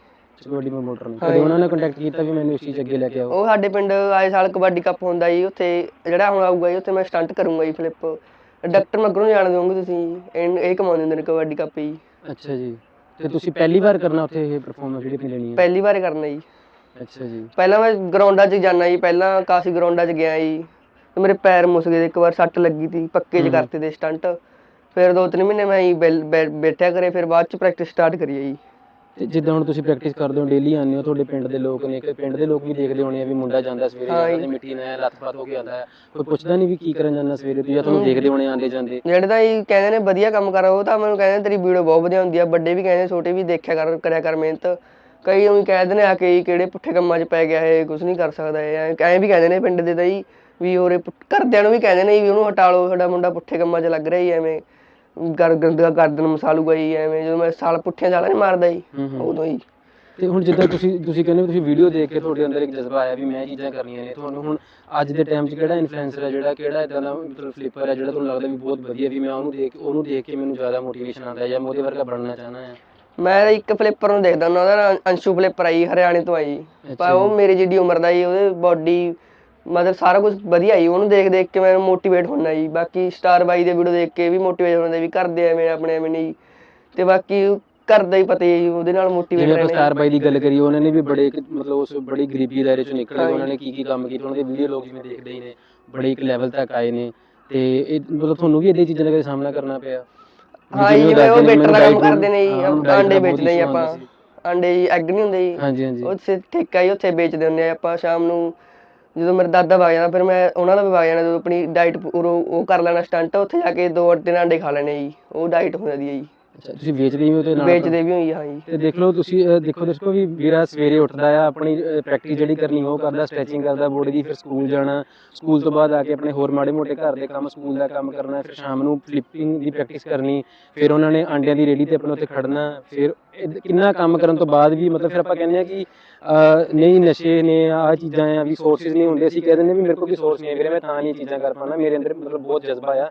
ਕਬੱਡੀ ਪ੍ਰਮੋਟਰ ਨੇ। ਕਦੇ ਉਹਨਾਂ ਨੇ ਕੰਟੈਕਟ ਕੀਤਾ ਵੀ ਮੈਨੂੰ ਇਸ ਚੀਜ਼ ਅੱਗੇ ਲੈ ਕੇ ਆਓ? ਉਹ ਸਾਡੇ ਪਿੰਡ ਆਏ ਸਾਲ ਕਬੱਡੀ ਕੱਪ ਹੁੰਦਾ ਜੀ ਉੱਥੇ ਜਿਹੜਾ ਹੁਣ ਆਊਗਾ ਜੀ ਉੱਥੇ ਮੈਂ ਸਟੰਟ ਕਰੂੰਗਾ ਜੀ ਫਲਿੱਪ ਡਾਕਟਰ ਮਗਰੋਂ ਜਾਣ ਦੋਗੇ ਤੁਸੀਂ ਇਹ ਇਹ ਕਮਾਉਂਦੇ ਹੁੰਦੇ ਨੇ ਕਬੱਡੀ ਕੱਪ ਜੀ। ਅੱਛਾ ਜੀ। ਤੇ ਤੁਸੀਂ ਪਹਿਲੀ ਵਾਰ ਕਰਨਾ ਉੱਥੇ ਇਹ ਪਰਫਾਰਮੈਂਸ ਜਿਹੜੀ ਆਪਣੀ ਲੈਣੀ ਹੈ? ਪਹਿਲੀ ਵਾਰ ਕਰਨਾ ਜੀ। ਅੱਛਾ ਜੀ। ਪਹਿਲਾਂ ਮੈਂ ਗਰਾਊਂਡਾਂ 'ਚ ਜਾਣਾ ਜੀ ਪਹਿਲਾਂ ਕਾਫੀ ਗਰਾਊਂਡਾਂ 'ਚ ਗਿਆ ਜੀ। ਤੇ ਮੇਰੇ ਪੈਰ ਮੁੱਸ ਗਏ ਇੱਕ ਵਾਰ ਸੱਟ ਲੱਗੀ ਤੀ ਪੱਕੇ 'ਚ। ਕਰਤੇ ਤੇ ਸਟੰਟ ਫਿਰ ਦੋ ਤਿੰਨ ਮਹੀਨੇ ਮੈਂ ਬੈ- ਬੈਠਿਆ ਕਰੇ ਫਿਰ ਬਾਅਦ 'ਚ ਪ੍ਰੈਕਟਿਸ ਸਟਾਰਟ ਕਰੀ ਜੀ। ਤੇ ਜਿੱਦਾਂ ਹੁਣ ਤੁਸੀਂ ਪ੍ਰੈਕਟਿਸ ਕਰਦੇ ਹੋ ਡੇਲੀ ਆਉਂਦੇ ਹੋ ਤੁਹਾਡੇ ਪਿੰਡ ਦੇ ਲੋਕ ਨੇ ਕਿ ਪਿੰਡ ਦੇ ਲੋਕ ਵੀ ਦੇਖਦੇ ਹੋਣੇ ਆ ਵੀ ਮੁੰਡਾ ਜਾਂਦਾ ਸਵੇਰੇ ਹਾਂ ਜਾਂਦਾ ਮਿੱਟੀ ਨਾਲ ਲੱਤ-ਪੱਤ ਹੋ ਕੇ ਆਉਂਦਾ ਹੈ। ਕੋਈ ਪੁੱਛਦਾ ਨਹੀਂ ਵੀ ਕੀ ਕਰਨ ਜਾਂਦਾ ਸਵੇਰੇ ਤੂੰ ਜਾਂ ਤੁਹਾਨੂੰ ਦੇਖਦੇ ਹੋਣੇ ਆਂਦੇ ਜਾਂਦੇ। ਜਿਹੜੇ ਤਾਂ ਜੀ ਕਹਿੰਦੇ ਨੇ ਵਧੀਆ ਕੰਮ ਕਰ ਉਹ ਤਾਂ ਮੈਨੂੰ ਕਹਿੰਦੇ ਤੇਰੀ ਵੀਡੀਓ ਬਹੁਤ ਵਧੀਆ ਹੁੰਦੀ ਆ ਵੱਡੇ ਵੀ ਕਹਿੰਦੇ ਛੋਟੇ ਵੀ ਦੇਖਿਆ ਕਰ ਕਰਿਆ ਕਰ ਮਿਹਨਤ। ਕਈ ਉਹੀ ਕਹਿੰਦੇ ਨੇ ਆ ਕੇ ਕਿਹੜੇ ਪੁੱਠੇ ਕੰਮਾਂ 'ਚ ਪੈ ਗਿਆ ਇਹ ਕੁਝ ਨਹੀਂ ਕਰ ਸਕਦਾ ਇਹ ਐਂ ਵੀ ਕਹਿੰਦੇ ਨੇ ਪਿੰਡ ਦੇ ਤਾਂ ਜੀ ਵੀ ਹੋਰੇ ਘਰਦਿਆਂ ਨੂੰ ਵੀ ਕਹਿੰਦੇ ਨੇ ਵੀ ਉਹਨੂੰ ਹਟਾ ਲਓ ਸਾਡਾ ਮੁੰਡਾ ਪੁੱਠੇ ਕੰਮਾਂ 'ਚ ਲੱਗ ਰਿਹਾ ਜੀ ਐਵੇਂ। ਗਰ ਗੰਦਾ ਗਰਦਨ ਮਸਾਲੂਗਾ ਜੀ ਐਵੇਂ ਜਦੋਂ ਮੈਂ ਸਾਲ ਪੁੱਠੀਆਂ ਚਾਲਾਂ ਨਹੀਂ ਮਾਰਦਾ ਜੀ ਹੂੰ ਹੂੰ। ਉਦੋਂ ਹੀ ਤੇ ਹੁਣ ਜਿੱਦਾਂ ਤੁਸੀਂ ਤੁਸੀਂ ਕਹਿੰਦੇ ਹੋ ਤੁਸੀਂ ਵੀਡੀਓ ਦੇਖ ਕੇ ਤੁਹਾਡੇ ਅੰਦਰ ਇੱਕ ਜਜ਼ਬਾ ਆਇਆ ਵੀ ਮੈਂ ਇਹ ਚੀਜ਼ਾਂ ਕਰਨੀਆਂ ਨੇ। ਤੁਹਾਨੂੰ ਹੁਣ ਅੱਜ ਦੇ ਟਾਈਮ 'ਚ ਕਿਹੜਾ ਇਨਫਲੂਐਂਸਰ ਹੈ ਜਿਹੜਾ ਕਿਹੜਾ ਇਦਾਂ ਦਾ ਮਤਲਬ ਫਲਿੱਪਰ ਹੈ ਜਿਹੜਾ ਤੁਹਾਨੂੰ ਲੱਗਦਾ ਵੀ ਬਹੁਤ ਵਧੀਆ ਵੀ ਮੈਂ ਉਹਨੂੰ ਦੇਖ ਉਹਨੂੰ ਦੇਖ ਕੇ ਮੈਨੂੰ ਜ਼ਿਆਦਾ ਮੋਟੀਵੇਸ਼ਨ ਆਉਂਦਾ ਹੈ ਜਾਂ ਮੈਂ ਉਹਦੇ ਵਰਗਾ ਬਣਨਾ ਚਾਹਨਾ ਹੈ ਮੈਂ ਇੱਕ ਫਲਿੱਪਰ ਨੂੰ ਦੇਖਦਾ ਹੁੰਦਾ ਉਹਦਾ ਨਾਂ ਅੰਸ਼ੂ ਫਲਿੱਪਰ ਆਈ ਹਰਿਆਣੇ ਤੋਂ ਆਈ ਪਰ ਉਹ ਮੇਰੀ ਜਿੱਡੀ ਉਮਰ ਦਾ ਹੀ ਉਹਦੇ ਬਾਡੀ ਮਤਲਬ ਸਾਰਾ ਕੁਝ ਵਧੀਆ ਹੀ ਉਹਨੂੰ ਦੇਖ ਦੇਖ ਕੇ ਮੈਂ ਮੋਟੀਵੇਟ ਹੁੰਦਾ ਜੀ। ਬਾਕੀ ਸਟਾਰ ਬਾਈ ਦੇ ਵੀਡੀਓ ਦੇਖ ਕੇ ਵੀ ਮੋਟੀਵੇਟ ਹੁੰਦਾ ਵੀ ਕਰਦੇ ਐਵੇਂ ਆਪਣੇ ਐਵੇਂ ਨਹੀਂ। ਤੇ ਬਾਕੀ ਘਰ ਦਾ ਹੀ ਪਤਾ ਹੀ ਉਹਦੇ ਨਾਲ ਮੋਟੀਵੇਟ ਜਿਵੇਂ ਰਹਿਣਾ ਸਟਾਰ ਬਾਈ ਦੀ ਗੱਲ ਕਰੀਏ ਉਹਨਾਂ ਨੇ ਵੀ ਬੜੇ ਮਤਲਬ ਉਸ ਬੜੀ ਗਰੀਬੀ ਦਾਇਰੇ ਚੋਂ ਨਿਕਲੇ ਉਹਨਾਂ ਨੇ ਕੀ ਕੀ ਕੰਮ ਕੀਤੇ ਉਹਨਾਂ ਦੇ ਵੀਡੀਓ ਲੋਕ ਜਿਵੇਂ ਦੇਖਦੇ ਹੀ ਨੇ ਬੜੇ ਇੱਕ ਲੈਵਲ ਤੱਕ ਆਏ ਨੇ। ਤੇ ਇਹ ਮਤਲਬ ਤੁਹਾਨੂੰ ਵੀ ਇਦਾਂ ਚੀਜ਼ਾਂ ਦਾ ਕਦੇ ਸਾਹਮਣਾ ਕਰਨਾ ਪਿਆ? ਹਾਂ ਜਿਵੇਂ ਜੀ ਉਹ ਜਿਵੇਂ ਬੇਟਰ ਦਾ ਕੰਮ ਕਰਦੇ ਨੇ ਜੀ ਆਂਡੇ ਵੇਚਦੇ ਆਪਾਂ। ਆਂਡੇ ਜੀ ਐਗ ਨਹੀਂ ਹੁੰਦੇ ਜੀ। ਹਾਂਜੀ ਹਾਂਜੀ। ਉੱਥੇ ਠੇਕਾ ਹੀ ਉੱਥੇ ਵੇਚਦੇ ਹੁੰਦੇ ਆ ਆਪਾਂ ਸ਼ਾਮ ਨੂੰ ਜਦੋਂ ਮੇਰਾ ਦਾਦਾ ਵਗ ਜਾਣਾ ਫਿਰ ਮੈਂ ਉਹਨਾਂ ਦਾ ਵੀ ਵਗ ਜਾਣਾ ਜਦੋਂ ਆਪਣੀ ਡਾਈਟ ਉਹ ਕਰ ਲੈਣਾ ਸਟੰਟ ਉੱਥੇ ਜਾ ਕੇ ਦੋ ਤਿੰਨ ਆਂਡੇ ਖਾ ਲੈਣੇ ਜੀ। ਉਹ ਡਾਈਟ ਹੋ ਜਾਂਦੀ ਹੈ ਜੀ। ਅੱਛਾ ਤੁਸੀਂ ਵੇਚਦੇ ਵੀ ਹੋ ਤੇ ਨਾਲ ਵੇਚਦੇ ਵੀ ਹੋਈ ਹਾਂ ਜੀ ਤੇ ਦੇਖ ਲਓ ਤੁਸੀਂ ਅਹ, ਦੇਖੋ ਦੋਸਤੋ ਵੀ ਵੀਰਾ ਸਵੇਰੇ ਉੱਠਦਾ ਆ ਆਪਣੀ ਪ੍ਰੈਕਟਿਸ ਜਿਹੜੀ ਕਰਨੀ ਉਹ ਕਰਦਾ ਸਟ੍ਰੈਚਿੰਗ ਕਰਦਾ ਬੋਡੀ ਦੀ ਫਿਰ ਸਕੂਲ ਜਾਣਾ ਸਕੂਲ ਤੋਂ ਬਾਅਦ ਆ ਕੇ ਆਪਣੇ ਹੋਰ ਮਾੜੇ ਮੋਟੇ ਘਰ ਦੇ ਕੰਮ ਸਕੂਲ ਦਾ ਕੰਮ ਕਰਨਾ ਫਿਰ ਸ਼ਾਮ ਨੂੰ ਫਲਿੱਪਿੰਗ ਦੀ ਪ੍ਰੈਕਟਿਸ ਕਰਨੀ ਫਿਰ ਉਹਨਾਂ ਨੇ ਆਂਡਿਆਂ ਦੀ ਰੇੜੀ ਤੇ ਆਪਣੇ ਉੱਤੇ ਖੜਨਾ ਫਿਰ ਇਹ- ਕਿੰਨਾ ਕੰਮ ਕਰਨ ਤੋਂ ਬਾਅਦ ਵੀ ਮਤਲਬ ਫਿਰ ਆਪਾਂ ਕਹਿੰਦੇ ਆ ਕਿ ਅਹ, ਨਹੀਂ ਨਸ਼ੇ ਨੇ ਆ ਚੀਜ਼ਾਂ ਆ ਵੀ ਸੋਰਸਸ ਨਹੀਂ ਹੁੰਦੇ ਅਸੀਂ ਕਹਿੰਦੇ ਨੇ ਵੀ ਮੇਰੇ ਕੋਲ ਕੋਈ ਸੋਰਸ ਨਹੀਂ ਹੈ ਵੀਰੇ ਮੈਂ ਤਾਂ ਨਹੀਂ ਇਹ ਚੀਜ਼ਾਂ ਕਰ ਪਾਣਾ ਮੇਰੇ ਅੰਦਰ ਮਤਲਬ ਬਹੁਤ ਜਜ਼ਬਾ ਆ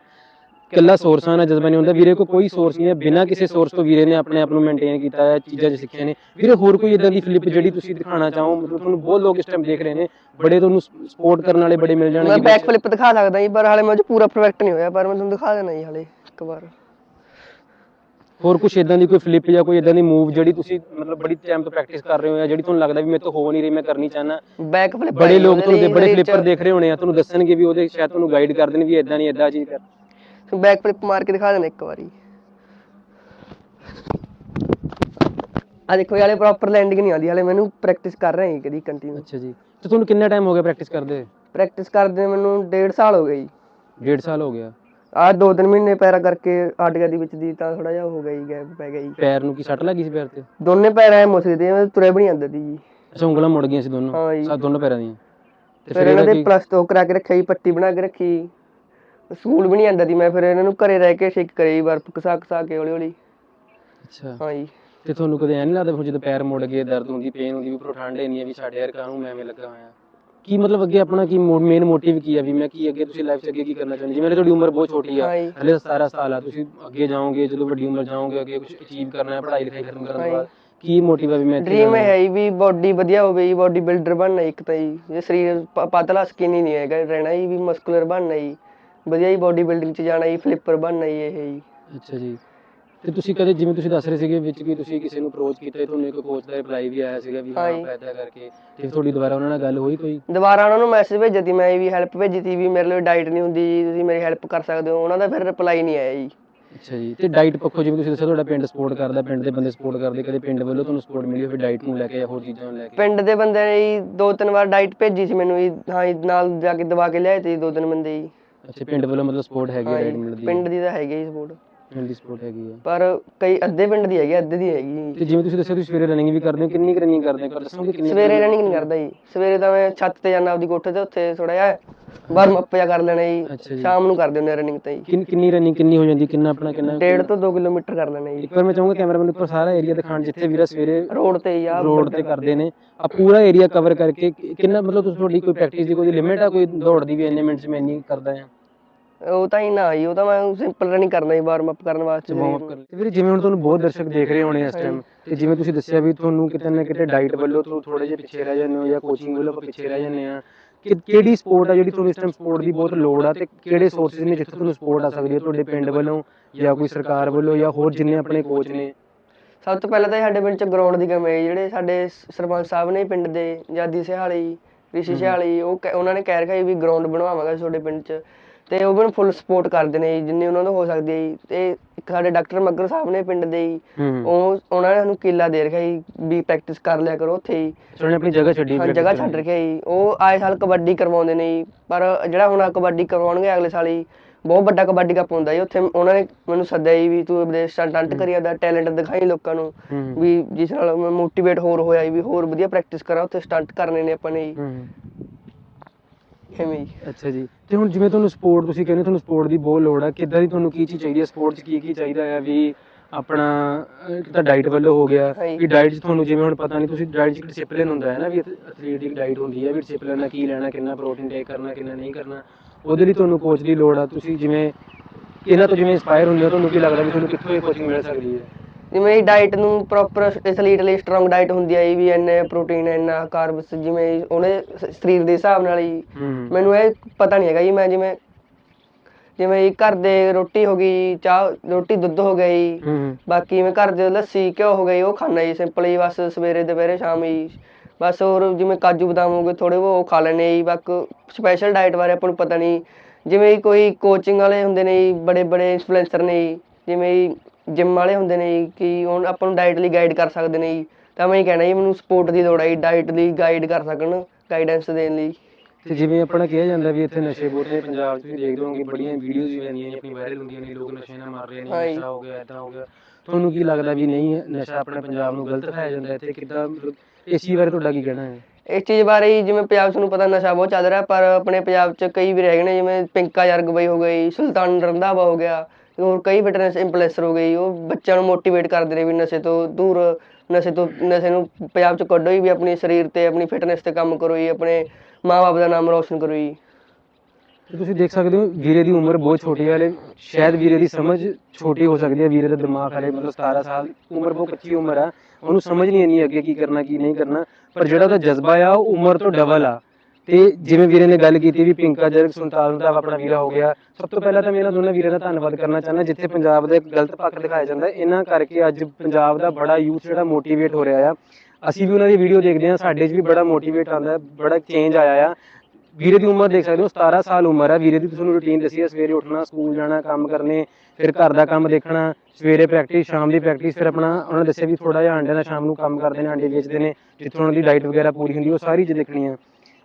ਇਕੱਲਾ ਸੋਰਸਾਂ ਨਾਲ ਜਜ਼ਬਾ ਨਹੀਂ ਹੁੰਦਾ। ਵੀਰੇ ਕੋ ਕੋਈ ਸੋਰਸ ਨਹੀਂ ਹੈ। ਬਿਨਾਂ ਕਿਸੇ ਸੋਰਸ ਤੋਂ ਵੀਰੇ ਨੇ ਆਪਣੇ ਆਪ ਨੂੰ ਮੇਨਟੇਨ ਕੀਤਾ ਹੈ ਚੀਜ਼ਾਂ ਜਿ ਸਿੱਖੀਆਂ ਨੇ। ਵੀਰੇ ਹੋਰ ਕੋਈ ਇਦਾਂ ਦੀ ਫਲਿੱਪ ਜਿਹੜੀ ਤੁਸੀਂ ਦਿਖਾਉਣਾ ਚਾਹੋ? ਮਤਲਬ ਤੁਹਾਨੂੰ ਬਹੁਤ ਲੋਕ ਇਸ ਟਾਈਮ ਦੇਖ ਰਹੇ ਨੇ। ਬੜੇ ਤੁਹਾਨੂੰ ਸਪੋਰਟ ਕਰਨ ਵਾਲੇ ਬੜੇ ਮਿਲ ਮੈਂ ਜਾਣਗੇ ਬੈਕ ਫਲਿੱਪ ਦਿਖਾ ਸਕਦਾ ਜੀ ਪਰ ਹਾਲੇ ਮੈਂ ਉਹ ਪੂਰਾ ਪਰਫੈਕਟ ਨਹੀਂ ਹੋਇਆ। ਪਰ ਮੈਂ ਤੁਹਾਨੂੰ ਦਿਖਾ ਦੇਣਾ ਜੀ ਹਾਲੇ ਇੱਕ ਵਾਰ। ਹੋਰ ਕੁਝ ਇਦਾਂ ਦੀ ਕੋਈ ਫਲਿੱਪ ਜਾਂ ਕੋਈ ਇਦਾਂ ਦੀ ਮੂਵ ਜਿਹੜੀ ਤੁਸੀਂ ਮਤਲਬ ਬੜੀ ਟਾਈਮ ਤੋਂ ਪ੍ਰੈਕਟਿਸ ਕਰ ਰਹੇ ਹੋ ਜਾਂ ਜਿਹੜੀ ਤੁਹਾਨੂੰ ਲੱਗਦਾ ਵੀ ਮੇਰੇ ਤੋਂ ਹੋ ਨਹੀਂ ਰਹੀ ਮੈਂ ਕਰਨੀ ਚਾਹਨਾ ਬੈਕ ਫਲਿੱਪ ਬੜੇ ਲੋਕ ਤੁਹਾਨੂੰ ਬੜੇ ਫਲਿੱਪਰ ਦੇਖ ਰਹੇ ਹੋਣੇ ਆ। ਤੁਹਾਨੂੰ ਦੱਸਣਗੇ ਵੀ ਉਹਦੇ ਸ਼ਾਇਦ ਤੁਹਾਨੂੰ ਗਾਈਡ ਕਰ ਦੇਣ ਵੀ ਇਦਾਂ ਨਹੀਂ ਇਦਾਂ ਚੀਜ਼ ਕਰ। ਬੈਕ ਫਲਿੱਪ ਮਾਰ ਕੇ ਦਿਖਾ ਦੇਣਾ ਇੱਕ ਵਾਰੀ। ਆ ਦੇਖੋ ਹਾਲੇ ਪ੍ਰੋਪਰ ਲੈਂਡਿੰਗ ਨਹੀਂ ਆਉਂਦੀ ਹਾਲੇ ਮੈਨੂੰ ਪ੍ਰੈਕਟਿਸ ਕਰ ਰਹੇ ਹਾਂ ਕਦੀ ਕੰਟੀਨਿਊ ਅੱਛਾ ਜੀ। ਤੇ ਤੁਹਾਨੂੰ ਕਿੰਨਾ ਟਾਈਮ ਹੋ ਗਿਆ ਪ੍ਰੈਕਟਿਸ ਕਰਦੇ ਪ੍ਰੈਕਟਿਸ ਕਰਦੇ ਮੈਨੂੰ 1.5 ਸਾਲ ਹੋ ਗਏ ਜੀ। ਡੇਢ ਸਾਲ ਹੋ ਗਿਆ। ਆ ਦੋ ਤਿੰਨ ਮਹੀਨੇ ਪੈਰਾ ਕਰਕੇ ਆਟਿਆ ਦੀ ਵਿੱਚ ਦੀ ਤਾਂ ਥੋੜਾ ਜਿਹਾ ਹੋ ਗਿਆ ਜੀ ਗੈਪ ਪੈ ਗਿਆ ਜੀ। ਪੈਰ ਨੂੰ ਕੀ ਸੱਟ ਲੱਗੀ ਸੀ ਪੈਰ ਤੇ? ਦੋਨੇ ਪੈਰ ਐ ਮੁਸਲੇ ਤੇ ਮੈਂ ਤੁਰੇ ਵੀ ਨਹੀਂ ਆਂਦਾ ਦੀ ਜੀ। ਅੱਛਾ ਉਂਗਲਾਂ ਮੁੜ ਗਈਆਂ ਸੀ ਦੋਨੋਂ? ਸਾ ਦੋਨੋਂ ਪੈਰਾਂ ਦੀਆਂ। ਤੇ ਫਿਰ ਇਹਨਾਂ ਦੇ ਪਲੱਸ ਤੋਂ ਕਰਾ ਕੇ ਰੱਖਿਆ ਜੀ ਪੱਟੀ ਬਣਾ ਕੇ ਰੱਖੀ ਸਕੂਲ ਵੀ ਨਹੀਂ ਆਂਦਾ ਦੀ ਮੈਂ ਫਿਰ ਇਹਨਾਂ ਨੂੰ ਘਰੇ ਰਹਿ ਕੇ ਸਿੱਖ ਕਰੀ ਬਰਫ ਕਸਾ ਕਸਾ ਕੇ ਹੌਲੀ ਹੌਲੀ ਅੱਛਾ। ਹਾਂ ਜੀ ਤੇ ਤੁਹਾਨੂੰ ਕਦੇ ਐ ਨਹੀਂ ਲੱਗਦਾ ਵੀ ਜਦੋਂ ਪੈਰ ਮੁੜ ਗਏ ਦਰਦ ਹੁੰਦੀ ਪੇਨ ਹੁੰਦੀ ਵੀ ਪਰ ਠੰਡ ਨਹੀਂ ਹੈ ਵੀ ਸਾਡੇ ਯਾਰ ਕਾਹਨੂੰ ਮੈਂ ਐਵੇਂ ਲੱਗਾ ਹੋਇਆ। ਕੀ ਮਤਲਬ ਅੱਗੇ ਆਪਣਾ ਕੀ ਮੇਨ ਮੋਟਿਵ ਕੀ ਹੈ ਵੀ ਮੈਂ ਕੀ ਅੱਗੇ ਤੁਸੀਂ ਲਾਈਫ 'ਚ ਅੱਗੇ ਕੀ ਕਰਨਾ ਚਾਹੁੰਦੇ? ਜਿਵੇਂ ਤੁਹਾਡੀ ਉਮਰ ਬਹੁਤ ਛੋਟੀ ਆ ਹਾਂ ਹਲੇ 17 ਸਾਲ ਆ ਤੁਸੀਂ ਅੱਗੇ ਜਾਓਗੇ ਜਦੋਂ ਵੱਡੀ ਉਮਰ ਜਾਓਗੇ ਅੱਗੇ ਕੁਝ ਅਚੀਵ ਕਰਨਾ ਹੈ ਪੜ੍ਹਾਈ ਲਿਖਾਈ ਖਤਮ ਕਰਨ ਤੋਂ ਬਾਅਦ ਕੀ ਮੋਟਿਵ ਹੈ ਵੀ ਮੈਂ ਇੱਥੇ ਡ੍ਰੀਮ ਹੈ ਜੀ ਵੀ ਬਾਡੀ ਵਧੀਆ ਹੋਵੇ ਜੀ ਬਾਡੀ ਬਿਲਡਰ ਬਣਨਾ ਇੱਕ ਤਾਂ ਜੀ ਜੇ ਸਰੀਰ ਪ- ਪਤਲਾ ਸਕਿਨੀ ਨਹੀਂ ਹੈਗਾ ਰਹਿਣਾ ਜੀ ਵੀ ਮਸਕੂਲਰ ਬਣਨਾ ਜੀ। ਵਧੀਆ ਜੀ ਬਾਡੀ ਬਿਲਡਿੰਗ ਚ ਜਾਣਾ ਜੀ ਫਲਿੱਪਰ ਬਣਨਾ ਜੀ ਇਹ ਜੀ। ਅੱਛਾ ਜੀ। ਤੇ ਤੁਸੀਂ ਕਦੇ ਜਿਵੇਂ ਤੁਸੀਂ ਦੱਸ ਰਹੇ ਸੀਗੇ ਵਿੱਚ ਕਿ ਤੁਸੀਂ ਕਿਸੇ ਨੂੰ ਅਪਰੋਚ ਕੀਤਾ ਤੇ ਤੁਹਾਨੂੰ ਇੱਕ ਕੋਚ ਦਾ ਰਿਪਲਾਈ ਵੀ ਆਇਆ ਸੀਗਾ ਵੀ ਹਾਂ। ਪੈਦਾ ਕਰਕੇ ਤੇ ਤੁਹਾਡੀ ਦੁਬਾਰਾ ਉਹਨਾਂ ਨਾਲ ਗੱਲ ਹੋਈ ਕੋਈ? ਦੁਬਾਰਾ ਉਹਨਾਂ ਨੂੰ ਮੈਸੇਜ ਭੇਜਿਆ ਤੀ ਮੈਂ ਵੀ ਹੈਲਪ ਭੇਜੀ ਤੀ ਵੀ ਮੇਰੇ ਲਈ ਡਾਈਟ ਨਹੀਂ ਹੁੰਦੀ ਜੀ ਤੁਸੀਂ ਮੇਰੀ ਹੈਲਪ ਕਰ ਸਕਦੇ ਹੋ। ਉਹਨਾਂ ਦਾ ਫਿਰ ਰਿਪਲਾਈ ਨਹੀਂ ਆਇਆ ਜੀ। ਅੱਛਾ ਜੀ ਤੇ ਡਾਈਟ ਪੱਖੋਂ ਜਿਵੇਂ ਤੁਸੀਂ ਦੱਸਿਆ ਤੁਹਾਡਾ ਪਿੰਡ ਸਪੋਰਟ ਕਰਦਾ ਪਿੰਡ ਦੇ ਬੰਦੇ ਸਪੋਰਟ ਕਰਦੇ ਕਦੇ ਪਿੰਡ ਵੱਲੋਂ ਤੁਹਾਨੂੰ ਸਪੋਰਟ ਮਿਲੀ ਹੋਵੇ ਡਾਈਟ ਨੂੰ ਲੈ ਕੇ ਜਾਂ ਹੋਰ ਚੀਜ਼ਾਂ ਨੂੰ ਲੈ ਕੇ? ਪਿੰਡ ਦੇ ਬੰਦੇ ਨੇ ਜੀ ਦੋ ਤਿੰਨ ਵਾਰ ਡਾਈਟ ਭੇਜੀ ਸੀ ਮੈਨੂੰ ਜੀ ਹਾਂ ਜੀ ਨਾਲ ਜਾ ਕੇ ਦਵਾ ਕੇ ਲਿਆਏ ਤੇ ਜੀ ਦੋ ਤਿੰਨ ਬੰਦੇ ਜੀ। ਅੱਛਾ ਪਿੰਡ ਵੱਲੋਂ ਮਤਲਬ ਸਪੋਰਟ ਹੈਗੀ ਹੈ ਪਿੰਡ ਦੀ ਤਾਂ ਹੈਗੀ ਜੀ ਸਪੋਰਟ ਪਿੰਡ ਦੀ ਸਪੋਰਟ ਹੈਗੀ ਹੈ ਪਰ ਕਈ ਅੱਧੇ ਪਿੰਡ ਦੀ ਹੈਗੀ ਅੱਧੇ ਦੀ ਹੈਗੀ। ਤੇ ਜਿਵੇਂ ਤੁਸੀਂ ਦੱਸਿਆ ਤੁਸੀਂ ਸਵੇਰੇ ਰਨਿੰਗ ਵੀ ਕਰਦੇ ਹੋ ਕਿੰਨੀ ਰਨਿੰਗ ਕਰਦੇ ਹੋ? ਦੱਸੋਗੇ ਕਿੰਨੀ ਸਵੇਰੇ ਰਨਿੰਗ ਨਹੀਂ ਕਰਦਾ ਜੀ। ਸਵੇਰੇ ਤਾਂ ਮੈਂ ਛੱਤ ਤੇ ਜਾਂਦਾ ਆਪਦੀ ਕੋਠੇ ਤੇ ਉੱਥੇ ਥੋੜਾ ਜਿਹਾ ਵਾਰਮ ਅਪ ਜਿਹਾ ਕਰ ਲੈਣਾ ਜੀ। ਸ਼ਾਮ ਨੂੰ ਕਰਦੇ ਹੁੰਦੇ ਰਨਿੰਗ ਤਾਂ ਜੀ। ਕਿੰਨ- ਰਨਿੰਗ ਕਿੰਨੀ ਹੋ ਜਾਂਦੀ ਕਿੰਨਾ ਆਪਣਾ ਕਿੰਨਾ? ਡੇਢ ਤੋਂ 2 ਕਿਲੋਮੀਟਰ ਕਰ ਲੈਣਾ ਜੀ। ਇੱਕ ਵਾਰ ਮੈਂ ਚਾਹੂੰਗਾ ਕੈਮਰਾਮੈਨ ਉੱਪਰ ਸਾਰਾ ਏਰੀਆ ਦਿਖਾਣ ਜਿੱਥੇ ਵੀਰਾ ਸਵੇਰੇ ਰੋਡ ਤੇ ਹੀ ਆ ਰੋਡ ਤੇ ਕਰਦੇ ਨੇ। ਆ। ਪੂਰਾ ਏਰੀਆ ਕਵਰ ਕਰਕੇ ਕਿੰਨਾ ਮਤਲਬ ਤੁਸੀਂ ਤੁਹਾਡੀ ਕੋਈ ਪ੍ਰੈਕਟਿਸ ਦੀ ਕੋਈ ਲਿਮਿਟ ਆ? ਕੋਈ ਦੌੜ ਦੀ ਵੀ ਇੰਨੇ ਮਿੰਟ ਚ ਮੈਂ ਇੰਨੀ ਕਰਦਾ ਆ? ਉਹ ਤਾਂ ਹੀ ਨਾ ਜੀ ਉਹ ਤਾਂ ਮੈਂ ਸਿੰਪਲ ਰਨਿੰਗ ਕਰਨਾ ਜੀ ਵਾਰਮ ਅਪ ਕਰਨ ਵਾਸਤੇ ਵਾਰਮ ਅਪ ਕਰ ਤੇ ਵੀਰੇ ਜਿਵੇਂ ਹੁਣ ਤੁਹਾਨੂੰ ਬਹੁਤ ਦਰਸ਼ਕ ਦੇਖ ਰਹੇ ਹੋਣੇ ਇਸ ਟਾਈਮ ਤੇ ਜਿਵੇਂ ਤੁਸੀਂ ਦੱਸਿਆ ਵੀ ਤੁਹਾਨੂੰ ਕਿਤੇ ਨਾ ਕਿਤੇ ਡਾਈਟ ਵੱਲੋਂ ਤੁਸੀਂ ਥੋੜੇ ਜਿਹਾ ਪਿੱਛੇ ਰਹਿ ਜਾਂਦੇ ਹੋ ਜਾਂ ਕੋਚਿੰਗ ਵੱਲੋਂ ਪਿੱਛੇ ਰਹਿ ਜਾਂਦੇ ਆ ਕਿ ਕਿਹੜੀ ਸਪੋਰਟ ਆ ਜਿਹੜੀ ਤੁਹਾਨੂੰ ਇਸ ਟਾਈਮ ਸਪੋਰਟ ਦੀ ਬਹੁਤ ਲੋੜ ਆ ਤੇ ਕਿਹੜੇ ਸੋਰਸਸ ਨੇ ਜਿੱਥੇ ਤੁਹਾਨੂੰ ਸਪੋਰਟ ਆ ਸਕਦੀ ਹੈ? ਤੁਹਾਡੇ ਪਿੰਡ ਵੱਲੋਂ ਜਾਂ ਕੋਈ ਸਰਕਾਰ ਵੱਲੋਂ ਜਾਂ ਹੋਰ ਜਿੰਨੇ ਆਪਣੇ ਕੋਚ ਨੇ? ਸਭ ਤੋਂ ਪਹਿਲਾਂ ਤਾਂ ਸਾਡੇ ਪਿੰਡ ਚ ਗਰਾਊਂਡ ਦੀ ਕਮੀ ਹੈ। ਜਿਹੜੇ ਸਾਡੇ ਸਰਪੰਚ ਸਾਹਿਬ ਨੇ ਪਿੰਡ ਦੇ ਜਾਦੀ ਸਿਹਾਲੀ ਰਿਸ਼ੀ ਸਿਹਾਲੀ ਉਹ ਉਹਨਾਂ ਨੇ ਕਹਿ ਰੱਖਿਆ ਜੀ ਵੀ ਗਰਾਊਂਡ ਬਣਵਾਵਾਂਗਾ ਤੁਹਾਡੇ ਪਿੰਡ ਚ। ਤੇ ਉਹ ਮੈਨੂੰ ਫੁੱਲ ਸਪੋਰਟ ਕਰਦੇ ਨੇ ਜੀ ਜਿੰਨੀ ਉਹਨਾਂ ਤੋਂ ਹੋ ਸਕਦੀ ਹੈ ਜੀ। ਤੇ ਇੱਕ ਸਾਡੇ ਡਾਕਟਰ ਮੱਗਰ ਸਾਹਿਬ ਨੇ ਪਿੰਡ ਦੇ ਜੀ ਹੂੰ ਉਹ ਉਹਨਾਂ ਨੇ ਸਾਨੂੰ ਕਿੱਲਾ ਦੇ ਰੱਖਿਆ ਜੀ ਵੀ ਪ੍ਰੈਕਟਿਸ ਕਰ ਲਿਆ ਕਰੋ ਉੱਥੇ ਹੀ ਉਹਨੇ ਆਪਣੀ ਜਗ੍ਹਾ ਛੱਡੀ ਹਾਂ practice ਜਗ੍ਹਾ ਕਰਨ ਛੱਡ ਰੱਖਿਆ ਜੀ। ਉਹ ਆਏ ਸਾਲ ਕਬੱਡੀ ਕਰਵਾਉਂਦੇ ਨੇ ਜੀ ਪਰ ਜਿਹੜਾ ਹੁਣ ਆਹ ਕਬੱਡੀ ਕਰਵਾਉਣਗੇ ਅਗਲੇ ਸਾਲ ਹੀ ਬਹੁਤ ਵੱਡਾ ਕਬੱਡੀ ਕੱਪ ਹੁੰਦਾ ਜੀ। ਉੱਥੇ ਉਹਨਾਂ ਨੇ ਮੈਨੂੰ ਸੱਦਿਆ ਜੀ ਵੀ ਤੂੰ ਆਪਣੇ ਸਟੰਟ ਕਰੀ ਦਾ ਟੈਲੈਂਟ ਦਿਖਾਈ ਲੋਕਾਂ ਨੂੰ ਹੂੰ ਵੀ ਜਿਸ ਨਾਲ ਮੈਂ ਮੋਟੀਵੇਟ ਹੋਰ ਹੋਇਆ ਜੀ ਵੀ ਹੋਰ ਵਧੀਆ ਪ੍ਰੈਕਟਿਸ ਕਰਾਂ ਉੱਥੇ ਸਟੰਟ ਕਰਨੇ ਨੇ ਆਪਾਂ ਨੇ ਜੀ। ਹੂੰ। ਐਵੇਂ ਅੱਛਾ ਜੀ। ਤੇ ਹੁਣ ਜਿਵੇਂ ਤੁਹਾਨੂੰ ਸਪੋਰਟ ਤੁਸੀਂ ਕਹਿੰਦੇ ਤੁਹਾਨੂੰ ਸਪੋਰਟ ਦੀ ਬਹੁਤ ਲੋੜ ਆ ਕਿੱਦਾਂ ਦੀ ਤੁਹਾਨੂੰ ਕੀ ਚੀਜ਼ ਚਾਹੀਦੀ ਹੈ ਸਪੋਰਟ 'ਚ ਕੀ ਕੀ ਚਾਹੀਦਾ ਆ ਵੀ ਆਪਣਾ ਤਾਂ ਡਾਈਟ ਵੱਲੋਂ ਹੋ ਗਿਆ ਹਾਂਜੀ। ਵੀ ਡਾਈਟ 'ਚ ਤੁਹਾਨੂੰ ਜਿਵੇਂ ਹੁਣ ਪਤਾ ਨਹੀਂ ਤੁਸੀਂ ਡਾਈਟ 'ਚ ਡਿਸਪਲਿਨ ਹੁੰਦਾ ਹੈ ਨਾ ਵੀ ਐਥਲੀਟ ਦੀ ਡਾਈਟ ਹੁੰਦੀ ਹੈ ਵੀ ਡਿਸਪਲਿਨ ਨਾਲ ਕੀ ਲੈਣਾ ਕਿੰਨਾ ਪ੍ਰੋਟੀਨ ਟੇਕ ਕਰਨਾ ਕਿੰਨਾ ਨਹੀਂ ਕਰਨਾ। ਉਹਦੇ ਲਈ ਤੁਹਾਨੂੰ ਕੋਚ ਦੀ ਲੋੜ ਆ। ਤੁਸੀਂ ਜਿਵੇਂ ਇਹਨਾਂ ਤੋਂ ਜਿਵੇਂ ਇੰਸਪਾਇਰ ਹੁੰਦੇ ਹੋ ਤੁਹਾਨੂੰ ਕੀ ਲੱਗਦਾ ਵੀ ਤੁਹਾਨੂੰ ਕਿੱਥੋਂ ਇਹ ਕੋਚਿੰਗ ਮਿਲ ਸਕਦੀ ਹੈ? ਜਿਵੇਂ ਡਾਈਟ ਨੂੰ ਪ੍ਰੋਪਰ ਐਥਲੀਟ ਲਈ ਸਟਰੋਂਗ ਡਾਈਟ ਹੁੰਦੀ ਹੈ ਜੀ, ਵੀ ਇੰਨੇ ਪ੍ਰੋਟੀਨ ਇੰਨਾ ਕਾਰਬਸ ਜਿਵੇਂ ਉਹਨੇ ਸਰੀਰ ਦੇ ਹਿਸਾਬ ਨਾਲ ਹੀ। ਮੈਨੂੰ ਇਹ ਪਤਾ ਨਹੀਂ ਹੈਗਾ ਜੀ ਮੈਂ ਜਿਵੇਂ ਜਿਵੇਂ ਘਰ ਦੇ ਰੋਟੀ ਹੋ ਗਈ ਚਾਹ ਰੋਟੀ ਦੁੱਧ ਹੋ ਹੂੰ। ਬਾਕੀ ਮੈਂ ਘਰ ਦੇ ਲੱਸੀ ਘਿਓ ਹੋ ਗਈ ਉਹ ਖਾਣਾ ਜੀ ਸਿੰਪਲ ਹੀ ਬਸ ਸਵੇਰੇ ਦੁਪਹਿਰੇ ਸ਼ਾਮ ਹੀ। ਬਸ ਹੋਰ ਜਿਵੇਂ ਕਾਜੂ ਬਦਾਮ ਹੋ ਗਏ ਥੋੜੇ ਉਹ ਖਾ ਲੈਣੇ ਜੀ ਬਾਕੀ ਸਪੈਸ਼ਲ ਡਾਈਟ ਬਾਰੇ ਆਪਾਂ ਨੂੰ ਪਤਾ ਨਹੀਂ ਜਿਵੇਂ ਕੋਈ ਕੋਚਿੰਗ ਵਾਲੇ ਹੁੰਦੇ ਨੇ ਜੀ ਬੜੇ ਬੜੇ ਇਨਫਲੂਐਂਸਰ ਨੇ ਜਿਵੇਂ ਜਿਮ ਵਾਲੇ ਹੁੰਦੇ ਨੇ ਜੀ ਕਿ ਹੁਣ ਆਪਾਂ ਨੂੰ ਡਾਈਟ ਲਈ ਗਾਈਡ ਕਰ ਸਕਦੇ ਨੇ ਜੀ। ਤਾਂ ਮੈਂ ਇਹ ਕਹਿਣਾ ਜੀ ਮੈਨੂੰ ਸਪੋਰਟ ਦੀ ਲੋੜ ਹੈ ਜੀ ਡਾਈਟ ਲਈ ਗਾਈਡ ਕਰ ਸਕਣ ਗਾਈਡੈਂਸ ਦੇਣ ਲਈ। ਤੇ ਜਿਵੇਂ ਆਪਣਾ ਕਿਹਾ ਜਾਂਦਾ ਵੀ ਇੱਥੇ ਨਸ਼ੇ ਬਹੁਤ ਨੇ ਪੰਜਾਬ 'ਚ ਤੁਸੀਂ ਦੇਖਦੇ ਹੋਗੇ ਬੜੀਆਂ ਵੀਡੀਓਜ਼ ਵੀ ਆਉਂਦੀਆਂ ਨੇ ਆਪਣੀ ਵਾਇਰਲ ਹੁੰਦੀਆਂ ਨੇ ਲੋਕ ਨਸ਼ੇ ਨਾਲ ਮਰ ਰਹੇ ਨੇ ਹਾਂਜੀ। ਨਸ਼ਾ ਹੋ ਗਿਆ ਇਦਾਂ ਹੋ ਗਿਆ। ਤੁਹਾਨੂੰ ਕੀ ਲੱਗਦਾ ਵੀ ਨਹੀਂ ਨਸ਼ਾ ਆਪਣੇ ਪੰਜਾਬ ਨੂੰ ਗਲਤ ਦਿਖਾਇਆ ਜਾਂਦਾ ਇੱਥੇ ਕਿੱਦਾਂ ਮਤਲਬ ਇਸ ਚੀਜ਼ ਬਾਰੇ ਤੁਹਾਡਾ ਕੀ ਕਹਿਣਾ ਹੈ? ਇਸ ਚੀਜ਼ ਬਾਰੇ ਜੀ ਜਿਵੇਂ ਪੰਜਾਬ 'ਚ ਤੁਹਾਨੂੰ ਪਤਾ ਨਸ਼ਾ ਬਹੁਤ ਚੱਲ ਰਿਹਾ ਪਰ ਆਪਣੇ ਪੰਜਾਬ 'ਚ ਕਈ ਵੀ ਰਹਿ ਗਏ ਨੇ ਜਿਵੇਂ ਪਿੰਕਾ ਜਰਗਬਈ ਹੋ ਗਈ ਸੁਲਤਾਨ ਰੰਧਾਵਾ ਹੋ ਗਿਆ। ਹੋਰ ਕਈ ਫਿਟਨੈਸ ਇੰਪਲੈਸਰ ਹੋ ਗਈ ਉਹ ਬੱਚਿਆਂ ਨੂੰ ਮੋਟੀਵੇਟ ਕਰਦੇ ਨੇ ਵੀ ਨਸ਼ੇ ਤੋਂ ਦੂਰ, ਨਸ਼ੇ ਤੋਂ, ਨਸ਼ੇ ਨੂੰ ਪੰਜਾਬ 'ਚ ਕੱਢੋ ਹੀ ਵੀ ਆਪਣੇ ਸਰੀਰ ਤੇ, ਆਪਣੀ ਫਿਟਨੈਸ ਤੇ ਕੰਮ ਕਰੋ ਜੀ, ਆਪਣੇ ਮਾਪੇ ਦਾ ਨਾਮ ਰੋਸ਼ਨ ਕਰੋ ਜੀ। ਤੇ ਤੁਸੀਂ ਦੇਖ ਸਕਦੇ ਹੋ, ਵੀਰੇ ਦੀ ਉਮਰ ਬਹੁਤ ਛੋਟੀ ਹੈ ਹਲੇ, ਸ਼ਾਇਦ ਵੀਰੇ ਦੀ ਸਮਝ ਛੋਟੀ ਹੋ ਸਕਦੀ ਹੈ, ਵੀਰੇ ਦਾ ਦਿਮਾਗ ਹਲੇ ਮਤਲਬ 17 ਸਾਲ, ਉਮਰ ਬਹੁਤ ਕੱਚੀ ਉਮਰ ਆ, ਉਹਨੂੰ ਸਮਝ ਨਹੀਂ ਆਨੀ ਅੱਗੇ ਕੀ ਕਰਨਾ, ਕੀ ਨਹੀਂ ਕਰਨਾ, ਪਰ ਜਿਹੜਾ ਉਹਦਾ ਜਜ਼ਬਾ ਆ, ਉਹ ਉਮਰ ਤੋਂ ਡਬਲ ਆ। ਤੇ ਜਿਵੇਂ ਵੀਰੇ ਨੇ ਗੱਲ ਕੀਤੀ ਵੀ ਪਿੰਕਾ ਜਰਗ ਸੁਲਤਾਨ ਦਾ ਆਪਣਾ ਵੀਰਾ ਹੋ ਗਿਆ, ਸਭ ਤੋਂ ਪਹਿਲਾਂ ਤਾਂ ਮੈਂ ਇਹਨਾਂ ਦੋਨਾਂ ਵੀਰਾਂ ਦਾ ਧੰਨਵਾਦ ਕਰਨਾ ਚਾਹੁੰਦਾ, ਜਿੱਥੇ ਪੰਜਾਬ ਦਾ ਗਲਤ ਪੱਖ ਦਿਖਾਇਆ ਜਾਂਦਾ, ਇਹਨਾਂ ਕਰਕੇ ਅੱਜ ਪੰਜਾਬ ਦਾ ਬੜਾ ਯੂਥ ਜਿਹੜਾ ਮੋਟੀਵੇਟ ਹੋ ਰਿਹਾ ਆ। ਅਸੀਂ ਵੀ ਉਹਨਾਂ ਦੀ ਵੀਡੀਓ ਦੇਖਦੇ ਹਾਂ, ਸਾਡੇ 'ਚ ਵੀ ਬੜਾ ਮੋਟੀਵੇਟ ਆਉਂਦਾ ਬੜਾ ਚੇਂਜ ਆਇਆ ਆ। ਵੀਰੇ ਦੀ ਉਮਰ ਦੇਖ ਸਕਦੇ ਹੋ 17 ਸਾਲ ਉਮਰ ਆ। ਵੀਰੇ ਦੀ ਤੁਹਾਨੂੰ ਰੁਟੀਨ ਦੱਸੀ ਹੈ ਸਵੇਰੇ ਉੱਠਣਾ ਸਕੂਲ ਜਾਣਾ, ਕੰਮ ਕਰਨੇ, ਫਿਰ ਘਰ ਦਾ ਕੰਮ ਦੇਖਣਾ, ਸਵੇਰੇ ਪ੍ਰੈਕਟਿਸ ਸ਼ਾਮ ਦੀ ਪ੍ਰੈਕਟਿਸ ਫਿਰ ਆਪਣਾ ਉਹਨਾਂ ਨੇ ਦੱਸਿਆ ਵੀ ਥੋੜਾ ਜਿਹਾ ਆਂਡੇ ਦਾ ਸ਼ਾਮ ਨੂੰ ਕੰਮ ਕਰਦੇ ਨੇ, ਆਂਡੇ ਵੇਚਦੇ ਨੇ, ਜਿੱਥੋਂ ਉਹਨਾਂ ਦੀ ਡਾਈਟ ਵਗੈਰਾ ਪੂਰੀ ਹੁੰਦੀ ਉਹ ਸਾਰੀ ਚੀਜ਼ ਦੇਖਣੀ ਆ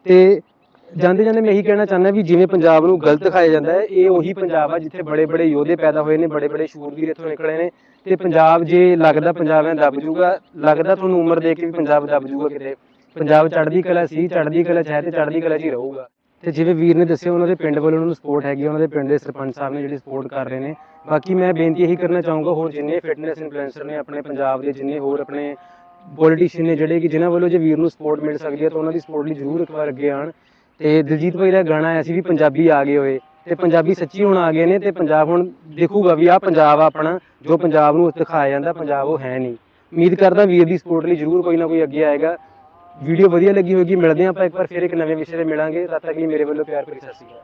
ਤੇ ਜਾਂਦੇ ਜਾਂਦੇ ਮੈਂ ਇਹੀ ਕਹਿਣਾ ਚਾਹੁੰਦਾ ਵੀ ਜਿਵੇਂ ਪੰਜਾਬ ਨੂੰ ਗਲਤ ਦਿਖਾਇਆ ਜਾਂਦਾ ਹੈ, ਇਹ ਉਹੀ ਪੰਜਾਬ ਆ ਜਿੱਥੇ ਬੜੇ ਬੜੇ ਯੋਧੇ ਪੈਦਾ ਹੋਏ ਨੇ, ਬੜੇ ਬੜੇ ਸ਼ੂਰਵੀਰ ਇੱਥੋਂ ਨਿਕਲੇ ਨੇ ਤੇ ਪੰਜਾਬ ਜੇ ਲੱਗਦਾ ਪੰਜਾਬ ਐਂ ਦੱਬ ਜੂਗਾ, ਲੱਗਦਾ ਤੁਹਾਨੂੰ ਉਮਰ ਦੇ ਕੇ ਵੀ ਪੰਜਾਬ ਦੱਬ ਜੂਗਾ ਕਿਤੇ, ਪੰਜਾਬ ਚੜ੍ਹਦੀ ਕਲਾ ਸੀ, ਚੜ੍ਹਦੀ ਕਲਾ 'ਚ ਹੈ ਤੇ ਚੜ੍ਹਦੀ ਕਲਾ 'ਚ ਹੀ ਰਹੂਗਾ। ਤੇ ਜਿਵੇਂ ਵੀਰ ਨੇ ਦੱਸਿਆ, ਉਹਨਾਂ ਦੇ ਪਿੰਡ ਵੱਲੋਂ ਉਹਨਾਂ ਨੂੰ ਸਪੋਰਟ ਹੈਗੀ ਉਹਨਾਂ ਦੇ ਪਿੰਡ ਦੇ ਸਰਪੰਚ ਸਾਹਿਬ ਨੇ ਜਿਹੜੀ ਸਪੋਰਟ ਕਰ ਰਹੇ ਨੇ। ਬਾਕੀ ਮੈਂ ਬੇਨਤੀ ਇਹੀ ਕਰਨਾ ਚਾਹੂੰਗਾ, ਹੋਰ ਜਿੰਨੇ ਫਿਟਨੈਸ ਇਨਫਲੂਐਂਸਰ ਨੇ ਆਪਣੇ ਪੰਜਾਬ ਦੇ, ਜਿੰਨੇ ਹੋਰ ਆਪਣੇ ਪੋਲੀਟੀਸ਼ੀਅਨ ਨੇ ਜਿਹੜੇ ਕਿ ਜਿਨ੍ਹਾਂ ਵੱਲੋਂ ਜੇ ਵੀਰ ਨੂੰ ਸਪੋਰਟ ਮਿਲ ਸਕਦੀ ਹੈ ਤਾਂ ਉਹਨਾਂ ਦੀ ਸਪੋਰਟ ਲਈ ਜ਼ਰੂਰ ਇੱਕ ਵਾਰ ਅੱਗੇ ਆਣ ਤੇ ਦਿਲਜੀਤ ਭਾਈ ਦਾ ਗਾਣਾ ਆਇਆ ਸੀ ਵੀ ਪੰਜਾਬੀ ਆ ਗਏ ਹੋਏ, ਤੇ ਪੰਜਾਬੀ ਸੱਚੀ ਹੁਣ ਆ ਗਏ ਨੇ ਤੇ ਪੰਜਾਬ ਹੁਣ ਦੇਖੂਗਾ ਵੀ ਆਹ ਪੰਜਾਬ ਆ ਆਪਣਾ, ਜੋ ਪੰਜਾਬ ਨੂੰ ਦਿਖਾਇਆ ਜਾਂਦਾ, ਪੰਜਾਬ ਉਹ ਹੈ ਨਹੀਂ। ਉਮੀਦ ਕਰਦਾ ਵੀਰ ਦੀ ਸਪੋਰਟ ਲਈ ਜ਼ਰੂਰ ਕੋਈ ਨਾ ਕੋਈ ਅੱਗੇ ਆਏਗਾ। ਵੀਡੀਓ ਵਧੀਆ ਲੱਗੀ ਹੋਏਗੀ, ਮਿਲਦੇ ਹਾਂ ਆਪਾਂ ਇੱਕ ਵਾਰ ਫਿਰ ਇੱਕ ਨਵੇਂ ਵਿਸ਼ੇ ਤੇ ਮਿਲਾਂਗੇ। ਤਦ ਤੱਕ ਲਈ ਮੇਰੇ ਵੱਲੋਂ ਪਿਆਰ ਭਰੀ ਸਤਿ ਸ਼੍ਰੀ ਅਕਾਲ।